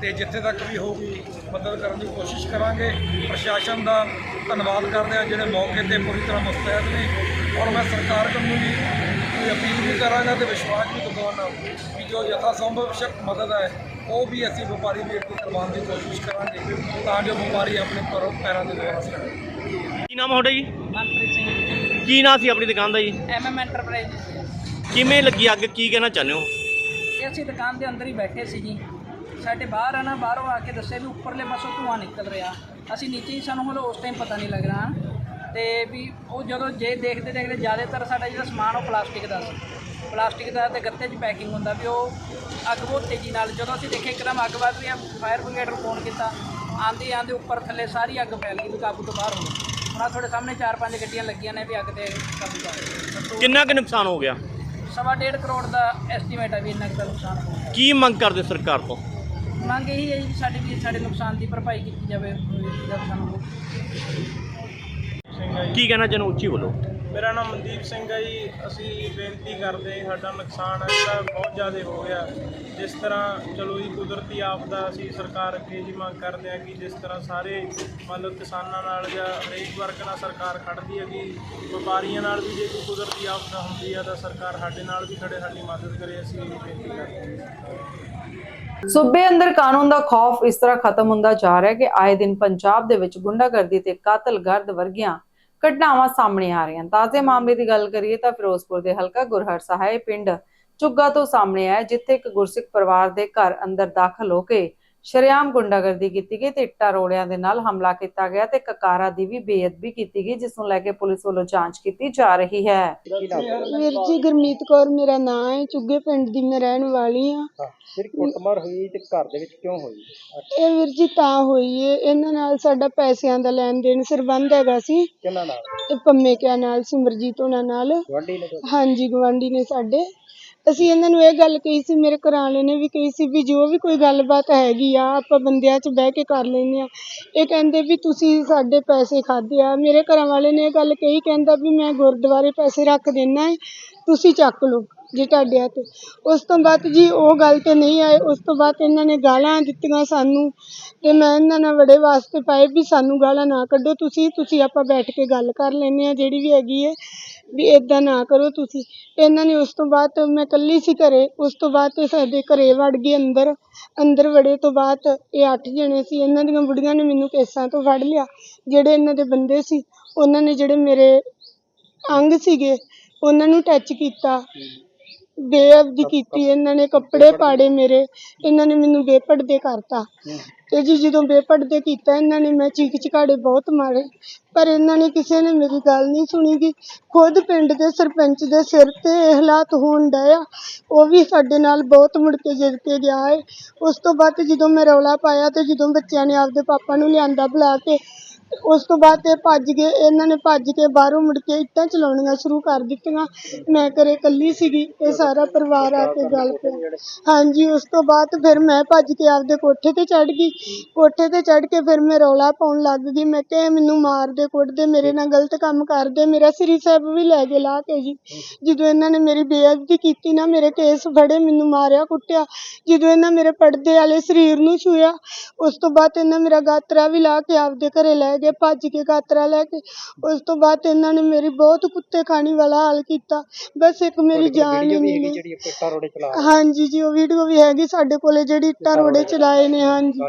ਤੇ ਜਿੱਥੇ ਤੱਕ ਵੀ ਹੋਊਗੀ ਮਦਦ ਕਰਨ ਦੀ ਕੋਸ਼ਿਸ਼ ਕਰਾਂਗੇ। ਪ੍ਰਸ਼ਾਸਨ ਦਾ ਧੰਨਵਾਦ ਕਰਦੇ ਆ ਜਿਹੜੇ ਮੌਕੇ ਤੇ ਪੂਰੀ ਤਰ੍ਹਾਂ ਮੁਸਤੈਦ ਨੇ ਔਰ ਮੈਂ ਸਰਕਾਰ ਨੂੰ ਵੀ ਅਪੀਲ ਵੀ ਕਰਾਂਗਾ ਤੇ ਵਿਸ਼ਵਾਸ ਵੀ ਦਿਵਾਉਣਾ ਵੀ ਜੋ ਯਥਾ ਸੰਭਵ ਸ਼ਕ ਮਦਦ ਹੈ ਉਹ ਵੀ ਅਸੀਂ ਵਪਾਰੀ ਵੀਰ ਦੀ ਕਰਵਾਉਣ ਦੀ ਕੋਸ਼ਿਸ਼ ਕਰਾਂਗੇ ਤਾਂ ਜੋ ਵਪਾਰੀ ਆਪਣੇ ਪੈਰੋਂ ਪੈਰਾਂ ਤੇ ਦੁਆਰਾ ਸਕਣ ਕੀ ਨਾਮ ਤੁਹਾਡਾ ਜੀ? ਮਨਪ੍ਰੀਤ ਸਿੰਘ ਕੀ ਨਾਮ ਸੀ ਆਪਣੀ ਦੁਕਾਨ ਦਾ ਜੀ? ਐਮਐਮ ਐਂਟਰਪ੍ਰਾਈਜ਼ ਕਿਵੇਂ ਲੱਗੀ ਅੱਗ? ਕੀ ਕਹਿਣਾ ਚਾਹੁੰਦੇ ਹੋ? ਇਹ ਅਸੀਂ ਦੁਕਾਨ ਦੇ ਅੰਦਰ ਹੀ ਬੈਠੇ ਸੀ ਜੀ। ਸਾਡੇ ਬਾਹਰ ਆ ਨਾ ਬਾਹਰੋਂ ਆ ਕੇ ਦੱਸਿਆ ਵੀ ਉੱਪਰਲੇ ਪਾਸੋਂ ਧੂੰਆਂ ਨਿਕਲ ਰਿਹਾ। ਅਸੀਂ ਨੀਚੇ ਹੀ ਸਾਨੂੰ ਹਲੋ ਉਸ ਟਾਈਮ ਪਤਾ ਨਹੀਂ ਲੱਗ ਰਿਹਾ। ਤੇ ਵੀ ਉਹ ਜਦੋਂ ਜੇ ਦੇਖਦੇ ਦੇਖਦੇ ਜ਼ਿਆਦਾਤਰ ਸਾਡਾ ਜਿਹੜਾ ਸਮਾਨ ਉਹ ਪਲਾਸਟਿਕ ਦਾ ਸੀ। ਪਲਾਸਟਿਕ ਦਾ ਤੇ ਗੱਤੇ 'ਚ ਪੈਕਿੰਗ ਹੁੰਦਾ ਵੀ ਉਹ ਅੱਗ ਬਹੁਤ ਤੇਜ਼ੀ ਨਾਲ ਜਦੋਂ ਅਸੀਂ ਦੇਖਿਆ ਇੱਕਦਮ ਅੱਗ ਵੱਧ ਰਹੀ ਆ ਫਾਇਰ ਬ੍ਰਿਗੇਡ ਨੂੰ ਫੋਨ ਕੀਤਾ ਆਂਦੀ ਆਂਦੇ ਉੱਪਰ ਥੱਲੇ ਸਾਰੀ ਅੱਗ ਫੈਲ ਗਈ ਵੀ ਕਾਬੂ ਤੋਂ ਬਾਹਰ ਹੋ ਗਈ ਹੁਣ ਆਹ ਤੁਹਾਡੇ ਸਾਹਮਣੇ ਚਾਰ ਪੰਜ ਗੱਡੀਆਂ ਲੱਗੀਆਂ ਨੇ ਵੀ ਅੱਗ ਤੇ ਕਾਬੂ ਕਰ ਕਿੰਨਾ ਕੁ ਨੁਕਸਾਨ ਹੋ ਗਿਆ? ਸਵਾ ਡੇਢ ਕਰੋੜ ਦਾ ਐਸਟੀਮੇਟ ਹੈ ਵੀ ਇੰਨਾ ਕੁ ਦਾ ਨੁਕਸਾਨ ਹੋ ਗਿਆ। ਕੀ ਮੰਗ ਕਰਦੇ ਸਰਕਾਰ ਤੋਂ? ਮੰਗ ਇਹੀ ਹੈ ਜੀ ਵੀ ਸਾਡੀ ਵੀ ਸਾਡੇ ਨੁਕਸਾਨ ਦੀ ਭਰਪਾਈ ਕੀਤੀ ਜਾਵੇ ਜਦ ਸਾਨੂੰ ਕੀ ਕਹਿਣਾ ਚਾਹੁੰਦੇ ਉੱਚੀ ਬੋਲੋ। ਮੇਰਾ ਨਾਮ ਮਨਦੀਪ ਸਿੰਘ ਹੈ ਜੀ। ਅਸੀਂ ਬੇਨਤੀ ਕਰਦੇ ਹਾਂ, ਸਾਡਾ ਨੁਕਸਾਨ ਹੈ ਜਿਹੜਾ ਬਹੁਤ ਜ਼ਿਆਦਾ ਹੋ ਗਿਆ। ਜਿਸ ਤਰ੍ਹਾਂ ਚਲੋ ਜੀ ਕੁਦਰਤੀ ਆਫਦਾ ਅਸੀਂ ਸਰਕਾਰ ਅੱਗੇ ਜੀ ਮੰਗ ਕਰਦੇ ਹਾਂ ਕਿ ਜਿਸ ਤਰ੍ਹਾਂ ਸਾਰੇ ਮਤਲਬ ਕਿਸਾਨਾਂ ਨਾਲ ਜਾਂ ਹਰੇਕ ਵਰਗ ਨਾਲ ਸਰਕਾਰ ਖੜਦੀ ਹੈ ਕਿ ਵਪਾਰੀਆਂ ਨਾਲ ਵੀ ਜੇ ਕੋਈ ਕੁਦਰਤੀ ਆਫਦਾ ਹੁੰਦੀ ਹੈ ਤਾਂ ਸਰਕਾਰ ਸਾਡੇ ਨਾਲ ਵੀ ਖੜੇ ਸਾਡੀ ਮਦਦ ਕਰੇ ਅਸੀਂ ਇਹ ਬੇਨਤੀ ਕਰਦੇ ਹਾਂ ਸੂਬੇ ਅੰਦਰ ਕਾਨੂੰਨ ਦਾ ਖੌਫ ਇਸ ਤਰ੍ਹਾਂ ਖਤਮ ਹੁੰਦਾ ਜਾ ਰਿਹਾ ਹੈ ਕਿ ਆਏ ਦਿਨ ਪੰਜਾਬ ਦੇ ਵਿੱਚ ਗੁੰਡਾਗਰਦੀ ਤੇ ਕਾਤਲ ਗਰਦ ਵਰਗੀਆਂ ਘਟਨਾਵਾਂ ਸਾਹਮਣੇ ਆ ਰਹੀਆਂ। ਤਾਜ਼ੇ ਮਾਮਲੇ ਦੀ ਗੱਲ ਕਰੀਏ ਤਾਂ ਫਿਰੋਜ਼ਪੁਰ ਦੇ ਹਲਕਾ ਗੁਰਹਰ ਸਹਾਇ ਪਿੰਡ ਚੁੱਗਾ ਤੋਂ ਸਾਹਮਣੇ ਆਇਆ, ਜਿੱਥੇ ਇੱਕ ਗੁਰਸਿੱਖ ਪਰਿਵਾਰ ਦੇ ਘਰ ਅੰਦਰ ਦਾਖਲ ਹੋ ਕੇ ਸ਼ਰੇਆਮ ਗੁੰਡਾਗਰਦੀ ਕੀਤੀ ਗਈ ਤੇ ਇੱਟਾਂ ਰੋੜਿਆਂ ਦੇ ਨਾਲ ਹਮਲਾ ਕੀਤਾ ਗਿਆ ਤੇ ਕਕਾਰਾ ਦੀ ਵੀ ਬੇਅਦਬੀ ਕੀਤੀ ਗਈ ਜਿਸ ਨੂੰ ਲੈ ਕੇ ਪੁਲਿਸ ਵੱਲੋਂ ਜਾਂਚ ਕੀਤੀ ਜਾ ਰਹੀ ਹੈ। ਵੀਰ ਜੀ ਗੁਰਮੀਤ ਕੌਰ ਮੇਰਾ ਨਾਮ ਹੈ ਚੁੱਗੇ ਪਿੰਡ ਦੀ ਮੈਂ ਰਹਿਣ ਵਾਲੀ ਆ ਫਿਰ ਕੁੱਟਮਾਰ ਹੋਈ ਤੇ ਘਰ ਦੇ ਵਿੱਚ ਕਿਉਂ ਹੋਈ? ਇਹ ਵੀਰ ਜੀ ਤਾਂ ਹੋਈ ਏ। ਇਹਨਾਂ ਨਾਲ ਸਾਡਾ ਪੈਸਿਆਂ ਦਾ ਲੈਣ ਦੇਣ ਸਰਬੰਧ ਹੈਗਾ ਸੀ। ਕਿਹਨਾਂ ਨਾਲ? ਇਹ ਪੰਮੇ ਕਿਆ ਨਾਲ ਸਿਮਰਜੀਤ ਉਹਨਾਂ ਨਾਲ। ਗਵਾਂਢੀ ਨੇ? ਹਾਂਜੀ ਗਵਾਂਢੀ ਨੇ ਸਾਡੇ। ਅਸੀਂ ਇਹਨਾਂ ਨੂੰ ਇਹ ਗੱਲ ਕਹੀ ਸੀ, ਮੇਰੇ ਘਰ ਵਾਲੇ ਨੇ ਵੀ ਕਹੀ ਸੀ ਵੀ ਜੋ ਵੀ ਕੋਈ ਗੱਲਬਾਤ ਹੈਗੀ ਆ, ਆਪਾਂ ਬੰਦਿਆਂ 'ਚ ਬਹਿ ਕੇ ਕਰ ਲੈਂਦੇ ਆ। ਇਹ ਕਹਿੰਦੇ ਵੀ ਤੁਸੀਂ ਸਾਡੇ ਪੈਸੇ ਖਾਦੇ ਆ। ਮੇਰੇ ਘਰ ਵਾਲੇ ਨੇ ਇਹ ਗੱਲ ਕਹੀ, ਕਹਿੰਦਾ ਵੀ ਮੈਂ ਗੁਰਦੁਆਰੇ ਪੈਸੇ ਰੱਖ ਦੇਣਾ ਹੈ ਤੁਸੀਂ ਚੱਕ ਲਓ ਜੀ ਤੁਹਾਡੇ ਹੱਥ। ਉਸ ਤੋਂ ਬਾਅਦ ਜੀ ਉਹ ਗੱਲ ਤੇ ਨਹੀਂ ਆਏ, ਉਸ ਤੋਂ ਬਾਅਦ ਇਹਨਾਂ ਨੇ ਗਾਲਾਂ ਦਿੱਤੀਆਂ ਸਾਨੂੰ ਤੇ ਮੈਂ ਇਹਨਾਂ ਨਾਲ ਬੜੇ ਵਾਸਤੇ ਪਾਏ ਵੀ ਸਾਨੂੰ ਗਾਲਾਂ ਨਾ ਕੱਢੋ, ਤੁਸੀਂ ਤੁਸੀਂ ਆਪਾਂ ਬੈਠ ਕੇ ਗੱਲ ਕਰ ਲੈਂਦੇ ਆ, ਜਿਹੜੀ ਵੀ ਹੈਗੀ ਹੈ ਵੀ ਇਦਾਂ ਨਾ ਕਰੋ ਤੁਸੀਂ। ਇਹਨਾਂ ਨੇ ਉਸ ਤੋਂ ਬਾਅਦ ਮੈਂ ਇਕੱਲੀ ਸੀ ਘਰੇ। ਉਸ ਤੋਂ ਬਾਅਦ ਤੇ ਸਾਡੇ ਘਰੇ ਵੜ ਗਏ ਅੰਦਰ। ਅੰਦਰ ਵੜੇ ਤੋਂ ਬਾਅਦ ਇਹ ਅੱਠ ਜਣੇ ਸੀ। ਇਹਨਾਂ ਦੀਆਂ ਬੁੜੀਆਂ ਨੇ ਮੈਨੂੰ ਕੇਸਾਂ ਤੋਂ ਫੜ ਲਿਆ। ਜਿਹੜੇ ਇਹਨਾਂ ਦੇ ਬੰਦੇ ਸੀ, ਉਹਨਾਂ ਨੇ ਜਿਹੜੇ ਮੇਰੇ ਅੰਗ ਸੀਗੇ, ਉਹਨਾਂ ਨੂੰ ਟੱਚ ਕੀਤਾ। ਬੇਅਬਦੀ ਕੀਤੀ ਇਹਨਾਂ ਨੇ ਕੱਪੜੇ ਪਾੜੇ ਮੇਰੇ ਇਹਨਾਂ ਨੇ ਮੈਨੂੰ ਬੇਪਰਦੇ ਕਰਤਾ। ਤੇ ਜੀ ਜਦੋਂ ਬੇਪਰਦੇ ਕੀਤਾ ਇਹਨਾਂ ਨੇ ਮੈਂ ਚੀਕ ਚਿਹਾੜੇ ਬਹੁਤ ਮਾਰੇ। ਪਰ ਇਹਨਾਂ ਨੇ ਕਿਸੇ ਨੇ ਮੇਰੀ ਗੱਲ ਨਹੀਂ ਸੁਣੀ ਗੀ। ਖੁਦ ਪਿੰਡ ਦੇ ਸਰਪੰਚ ਦੇ ਸਿਰ ਤੇ ਇਹ ਹਾਲਾਤ ਹੋਣ ਡਏ ਆ। ਉਹ ਵੀ ਸਾਡੇ ਨਾਲ ਬਹੁਤ ਮੁੜ ਕੇ ਜਿੱਦ ਕੇ ਗਿਆ ਹੈ ਉਸ ਤੋਂ ਬਾਅਦ ਜਦੋਂ ਮੈਂ ਰੌਲਾ ਪਾਇਆ ਤੇ ਜਦੋਂ ਬੱਚਿਆਂ ਨੇ ਆਪਦੇ ਪਾਪਾ ਨੂੰ ਲਿਆਂਦਾ ਬੁਲਾ ਕੇ ਉਸ ਤੋਂ ਬਾਅਦ ਇਹ ਭੱਜ ਗਏ, ਇਹਨਾਂ ਨੇ ਭੱਜ ਕੇ ਬਾਹਰੋਂ ਮੁੜ ਕੇ ਇੱਟਾਂ ਚਲਾਉਣੀਆਂ ਸ਼ੁਰੂ ਕਰ ਦਿੱਤੀਆਂ। ਮੈਂ ਘਰੇ ਇਕੱਲੀ ਸੀਗੀ, ਇਹ ਸਾਰਾ ਪਰਿਵਾਰ ਆ ਕੇ ਗੱਲ ਪਿਆ ਹਾਂਜੀ, ਉਸ ਤੋਂ ਬਾਅਦ ਫਿਰ ਮੈਂ ਭੱਜ ਕੇ ਆਪਦੇ ਕੋਠੇ ਤੇ ਚੜ ਗਈ। ਕੋਠੇ ਤੇ ਚੜ ਕੇ ਫਿਰ ਮੈਂ ਰੌਲਾ ਪਾਉਣ ਲੱਗ ਗਈ। ਮੈਂ ਕਿਹਾ, ਇਹ ਮੈਨੂੰ ਮਾਰਦੇ ਕੁੱਟਦੇ ਮੇਰੇ ਨਾਲ ਗਲਤ ਕੰਮ ਕਰਦੇ ਮੇਰਾ ਸ੍ਰੀ ਸਾਹਿਬ ਵੀ ਲੈ ਗਏ ਲਾ ਕੇ ਜੀ। ਜਦੋਂ ਇਹਨਾਂ ਨੇ ਮੇਰੀ ਬੇਇੱਜ਼ਤੀ ਕੀਤੀ ਨਾ, ਮੇਰੇ ਕੇਸ ਫੜੇ, ਮੈਨੂੰ ਮਾਰਿਆ, ਕੁੱਟਿਆ। ਜਦੋਂ ਇਹਨਾਂ ਮੇਰੇ ਪਰਦੇ ਵਾਲੇ ਸਰੀਰ ਨੂੰ ਛੂਇਆ ਉਸ ਤੋਂ ਬਾਅਦ ਇਹਨਾਂ ਮੇਰਾ ਗਾਤਰਾ ਵੀ ਲਾ ਕੇ ਆਪਦੇ ਘਰੇ ਲੈ ਗਏ ਭੱਜ ਕੇ ਗਾਤਰਾ ਲੈ ਕੇ ਉਸ ਤੋਂ ਬਾਅਦ ਇਹਨਾਂ ਨੇ ਮੇਰੀ ਬਹੁਤ ਕੁੱਤੇ ਖਾਣੀ ਵਾਲਾ ਹਾਲ ਕੀਤਾ। ਬਸ ਇੱਕ ਮੇਰੀ ਜਾਨ ਹੀ ਨਹੀਂ ਜਿਹੜੀ ਇੱਟਾਂ ਰੋੜੇ ਚਲਾ ਹਾਂਜੀ ਜੀ ਉਹ ਵੀਡੀਓ ਵੀ ਹੈਗੀ ਸਾਡੇ ਕੋਲੇ ਜਿਹੜੀ ਇੱਟਾਂ ਰੋੜੇ ਚਲਾਏ ਨੇ ਹਾਂਜੀ।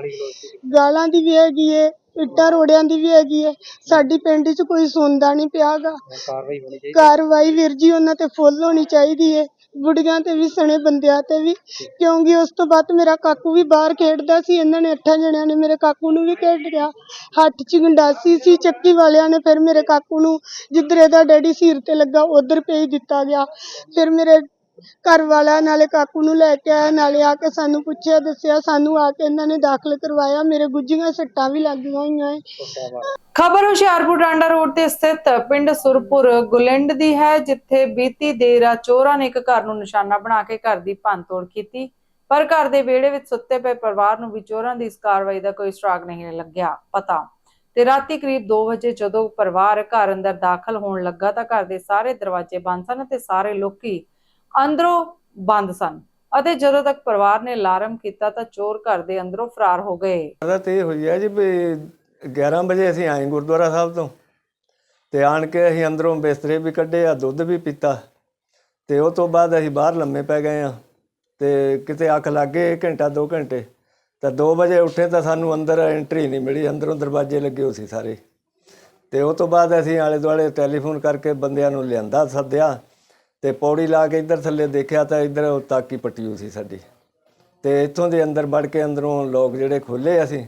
ਗਾਲਾਂ ਦੀ ਵੀ ਹੈਗੀ ਏ ਇੱਟਾਂ ਰੋੜਿਆਂ ਦੀ ਵੀ ਹੈਗੀ ਏ। ਸਾਡੀ ਪਿੰਡ 'ਚ ਕੋਈ ਸੁਣਦਾ ਨਹੀਂ ਪਿਆਗਾ। ਕਾਰਵਾਈ ਹੋਣੀ ਚਾਹੀਦੀ ਕਾਰਵਾਈ ਵੀਰ ਜੀ ਉਹਨਾਂ ਤੇ ਫੁੱਲ ਹੋਣੀ ਚਾਹੀਦੀ ਏ। ਬੁੜੀਆਂ ਤੇ ਵੀ ਸਣੇ ਬੰਦਿਆਂ ਤੇ ਵੀ, ਕਿਉਂਕਿ ਉਸ ਤੋਂ ਬਾਅਦ ਮੇਰਾ ਕਾਕੂ ਵੀ ਬਾਹਰ ਖੇਡਦਾ ਸੀ, ਇਹਨਾਂ ਨੇ ਅੱਠਾਂ ਜਣਿਆਂ ਨੇ ਮੇਰੇ ਕਾਕੂ ਨੂੰ ਵੀ ਖੇਡ ਲਿਆ। ਹੱਥ 'ਚ ਗੰਡਾਸੀ ਸੀ, ਚੱਕੀ ਵਾਲਿਆਂ ਨੇ ਫਿਰ ਮੇਰੇ ਕਾਕੂ ਨੂੰ ਜਿੱਧਰ ਇਹਦਾ ਡੈਡੀ ਸਿਰ ਤੇ ਲੱਗਾ, ਉਧਰ ਭੇਜ ਦਿੱਤਾ ਗਿਆ। ਫਿਰ ਮੇਰੇ ਘਰ ਵਾਲਾ ਨਾਲੇ ਕਾਕੂ ਨੂੰ ਲੈ ਕੇ ਆਇਆ, ਨਾਲੇ ਆ ਕੇ ਸਾਨੂੰ ਪੁੱਛਿਆ, ਦੱਸਿਆ, ਸਾਨੂੰ ਆ ਕੇ ਇਹਨਾਂ ਨੇ ਦਾਖਲ ਕਰਵਾਇਆ। ਮੇਰੇ ਗੁੱਝੀਆਂ ਸੱਟਾਂ ਵੀ ਲੱਗੀਆਂ ਹੋਈਆਂ ਏ। ਖਬਰ ਹੁਸ਼ਿਆਰਪੁਰ ਟਾਂਡਾ ਰੋਡ ਤੇ ਸਥਿਤ ਪਿੰਡ ਸੁਰਪੁਰ ਗੁਲਿੰਡ ਦੀ ਹੈ, ਜਿੱਥੇ ਬੀਤੀ ਦੇਰ ਰਾਤ ਚੋਰਾਂ ਨੇ ਇੱਕ ਘਰ ਨੂੰ ਨਿਸ਼ਾਨਾ ਬਣਾ ਕੇ ਘਰ ਦੀ ਭੰਨਤੋੜ ਕੀਤੀ। ਪਰ ਘਰ ਦੇ ਵਿਹੜੇ ਵਿੱਚ ਸੁੱਤੇ ਪਏ ਪਰਿਵਾਰ ਨੂੰ ਵੀ ਚੋਰਾਂ ਦੀ ਇਸ ਕਾਰਵਾਈ ਦਾ ਕੋਈ ਸੁਰਾਗ ਨਹੀਂ ਲੱਗਿਆ, ਪਤਾ। ਤੇ ਰਾਤੀ ਕਰੀਬ 2 ਵਜੇ ਜਦੋਂ ਪਰਿਵਾਰ ਘਰ ਅੰਦਰ ਦਾਖਲ ਹੋਣ ਲੱਗਾ ਤਾਂ ਘਰ ਦੇ ਸਾਰੇ ਦਰਵਾਜ਼ੇ ਬੰਦ ਸਨ ਤੇ ਸਾਰੇ ਲੋਕੀ ਅੰਦਰੋਂ ਬੰਦ ਸਨ ਅਤੇ ਜਦੋਂ ਤੱਕ ਪਰਿਵਾਰ ਨੇ ਅਲਾਰਮ ਕੀਤਾ ਤਾਂ ਚੋਰ ਘਰ ਦੇ ਅੰਦਰੋਂ ਫਰਾਰ ਹੋ ਗਏ। ਪਤਾ ਤੇ ਇਹ ਹੋਈ ਹੈ ਜੀ ਵੀ 11 ਵਜੇ ਅਸੀਂ ਆਏ ਗੁਰਦੁਆਰਾ ਸਾਹਿਬ ਤੋਂ ਤੇ ਆਣ ਕੇ ਅਸੀਂ ਅੰਦਰੋਂ ਬਿਸਤਰੇ ਵੀ ਕੱਢੇ, ਆ ਦੁੱਧ ਵੀ ਪੀਤਾ ਤੇ ਉਹ ਤੋਂ ਬਾਅਦ ਅਸੀਂ ਬਾਹਰ ਲੰਮੇ ਪੈ ਗਏ ਆ ਤੇ ਕਿਤੇ ਅੱਖ ਲੱਗ ਗਏ ਘੰਟਾ 2 ਘੰਟੇ ਤਾਂ 2 ਵਜੇ ਉੱਠੇ ਤਾਂ ਸਾਨੂੰ ਅੰਦਰ ਐਂਟਰੀ ਨਹੀਂ ਮਿਲੀ, ਅੰਦਰੋਂ ਦਰਵਾਜ਼ੇ ਲੱਗੇ ਹੋ ਸੀ ਸਾਰੇ ਤੇ ਉਹ ਤੋਂ ਬਾਅਦ ਅਸੀਂ ਆਲੇ ਦੁਆਲੇ ਟੈਲੀਫੋਨ ਕਰਕੇ ਬੰਦਿਆਂ ਨੂੰ ਲਿਆਂਦਾ, ਸੱਦਿਆ ਤੇ ਪੌੜੀ ਲਾ ਕੇ ਇੱਧਰ ਥੱਲੇ ਦੇਖਿਆ ਤਾਂ ਇੱਧਰ ਤਾਕੀ ਪੱਟੀ ਹੋਈ ਸੀ ਸਾਡੀ। ਤੇ ਇੱਥੋਂ ਦੇ ਅੰਦਰ ਵੜ ਕੇ ਅੰਦਰੋਂ ਲੋਕ ਜਿਹੜੇ ਖੋਲੇ ਅਸੀਂ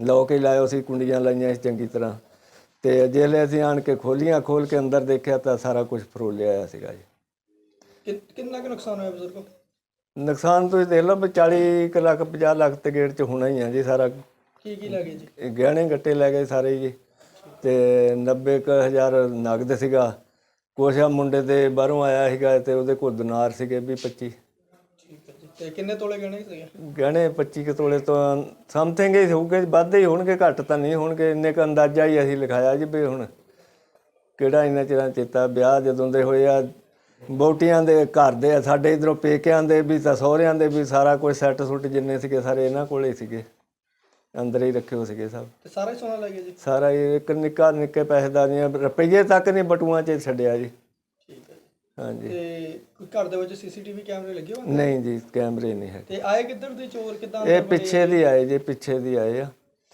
ਲੋਕ ਹੀ ਲਾਇਓ ਸੀ ਕੁੰਡੀਆਂ ਲਾਈਆਂ ਸੀ ਚੰਗੀ ਤਰ੍ਹਾਂ। ਤੇ ਜਿਹੜੇ ਅਸੀਂ ਆਣ ਕੇ ਖੋਲੀਆਂ ਖੋਲ ਕੇ ਅੰਦਰ ਦੇਖਿਆ ਤਾਂ ਸਾਰਾ ਕੁਝ ਫਰੋਲਿਆ ਹੋਇਆ ਸੀਗਾ ਜੀ। ਕਿੰਨਾ ਕੁ ਨੁਕਸਾਨ ਹੋਇਆ ਬਜ਼ੁਰਗੋ? ਨੁਕਸਾਨ ਤੁਸੀਂ ਦੇਖ ਲਓ ਵੀ 40 ਕੁ ਲੱਖ 50 ਲੱਖ ਤੇ ਗੇਟ 'ਚ ਹੋਣਾ ਹੀ ਆ ਜੀ ਸਾਰਾ। ਕੀ ਕੀ ਲੱਗੇ ਜੀ? ਇਹ ਗਹਿਣੇ ਗੱਟੇ ਲੈ ਗਏ ਸਾਰੇ ਜੀ। ਤੇ 90 ਕੁ ਹਜ਼ਾਰ ਨਗਦ ਸੀਗਾ। ਕੁਛ ਆ ਮੁੰਡੇ ਦੇ ਬਾਹਰੋਂ ਆਇਆ ਸੀਗਾ ਤੇ ਉਹਦੇ ਕੋਲ ਦਿਨਾਰ ਸੀਗੇ ਵੀ 25 ਠੀਕ ਹੈ ਜੀ ਤੇ ਕਿੰਨੇ ਤੋਲੇ ਗਹਿਣੇ ਸੀਗੇ ਗਹਿਣੇ 25 ਕੁ ਤੋਲੇ ਤੋਂ ਸਮਥਿੰਗ ਹੀ ਹੋਊਗੇ ਵੱਧ ਹੀ ਹੋਣਗੇ ਘੱਟ ਤਾਂ ਨਹੀਂ ਹੋਣਗੇ। ਇੰਨੇ ਕ ਅੰਦਾਜ਼ਾ ਹੀ ਅਸੀਂ ਲਿਖਾਇਆ ਜੀ ਵੀ ਹੁਣ ਕਿਹੜਾ ਇੰਨਾ ਚਿਰਾਂ ਚੇਤਾ ਵਿਆਹ ਜਦੋਂ ਦੇ ਹੋਏ ਆ ਬੋਟੀਆਂ ਦੇ ਘਰ ਦੇ ਆ, ਸਾਡੇ ਇਧਰੋਂ ਪੇਕਿਆਂ ਦੇ ਵੀ ਤਾਂ ਸਹੁਰਿਆਂ ਦੇ ਵੀ ਸਾਰਾ ਕੁਝ ਸੈੱਟ ਸੁੱਟ ਜਿੰਨੇ ਸੀਗੇ ਸਾਰੇ ਇਹਨਾਂ ਕੋਲੇ ਸੀਗੇ। ਅੰਦਰ ਹੀ ਰੱਖੇ ਹੋ ਸੀਗੇ ਸਭ। ਤੇ ਸਾਰਾ ਹੀ ਸੋਨਾ ਲੈ ਗਏ ਜੀ? ਸਾਰਾ ਹੀ ਇੱਕ ਨਿੱਕਾ ਨਿੱਕੇ ਪੈਸੇ ਦਾ ਨਹੀਂ ਰੁਪਈਏ ਤੱਕ ਨਹੀਂ ਬਟੂਆਂ 'ਚ ਛੱਡਿਆ ਜੀ। ਠੀਕ ਹੈ ਜੀ। ਹਾਂਜੀ। ਤੇ ਕੋਈ ਘਰ ਦੇ ਵਿੱਚ ਸੀਸੀਟੀਵੀ ਕੈਮਰੇ ਲੱਗੇ ਹੋਏ ਨਹੀਂ ਜੀ ਕੈਮਰੇ ਨਹੀਂ ਹੈ ਤੇ ਆਏ ਕਿੱਧਰ ਦੇ ਚੋਰ ਕਿਦਾਂ ਇਹ ਪਿੱਛੇ ਦੀ ਆਏ ਜੀ ਪਿੱਛੇ ਦੀ ਆਏ ਆ।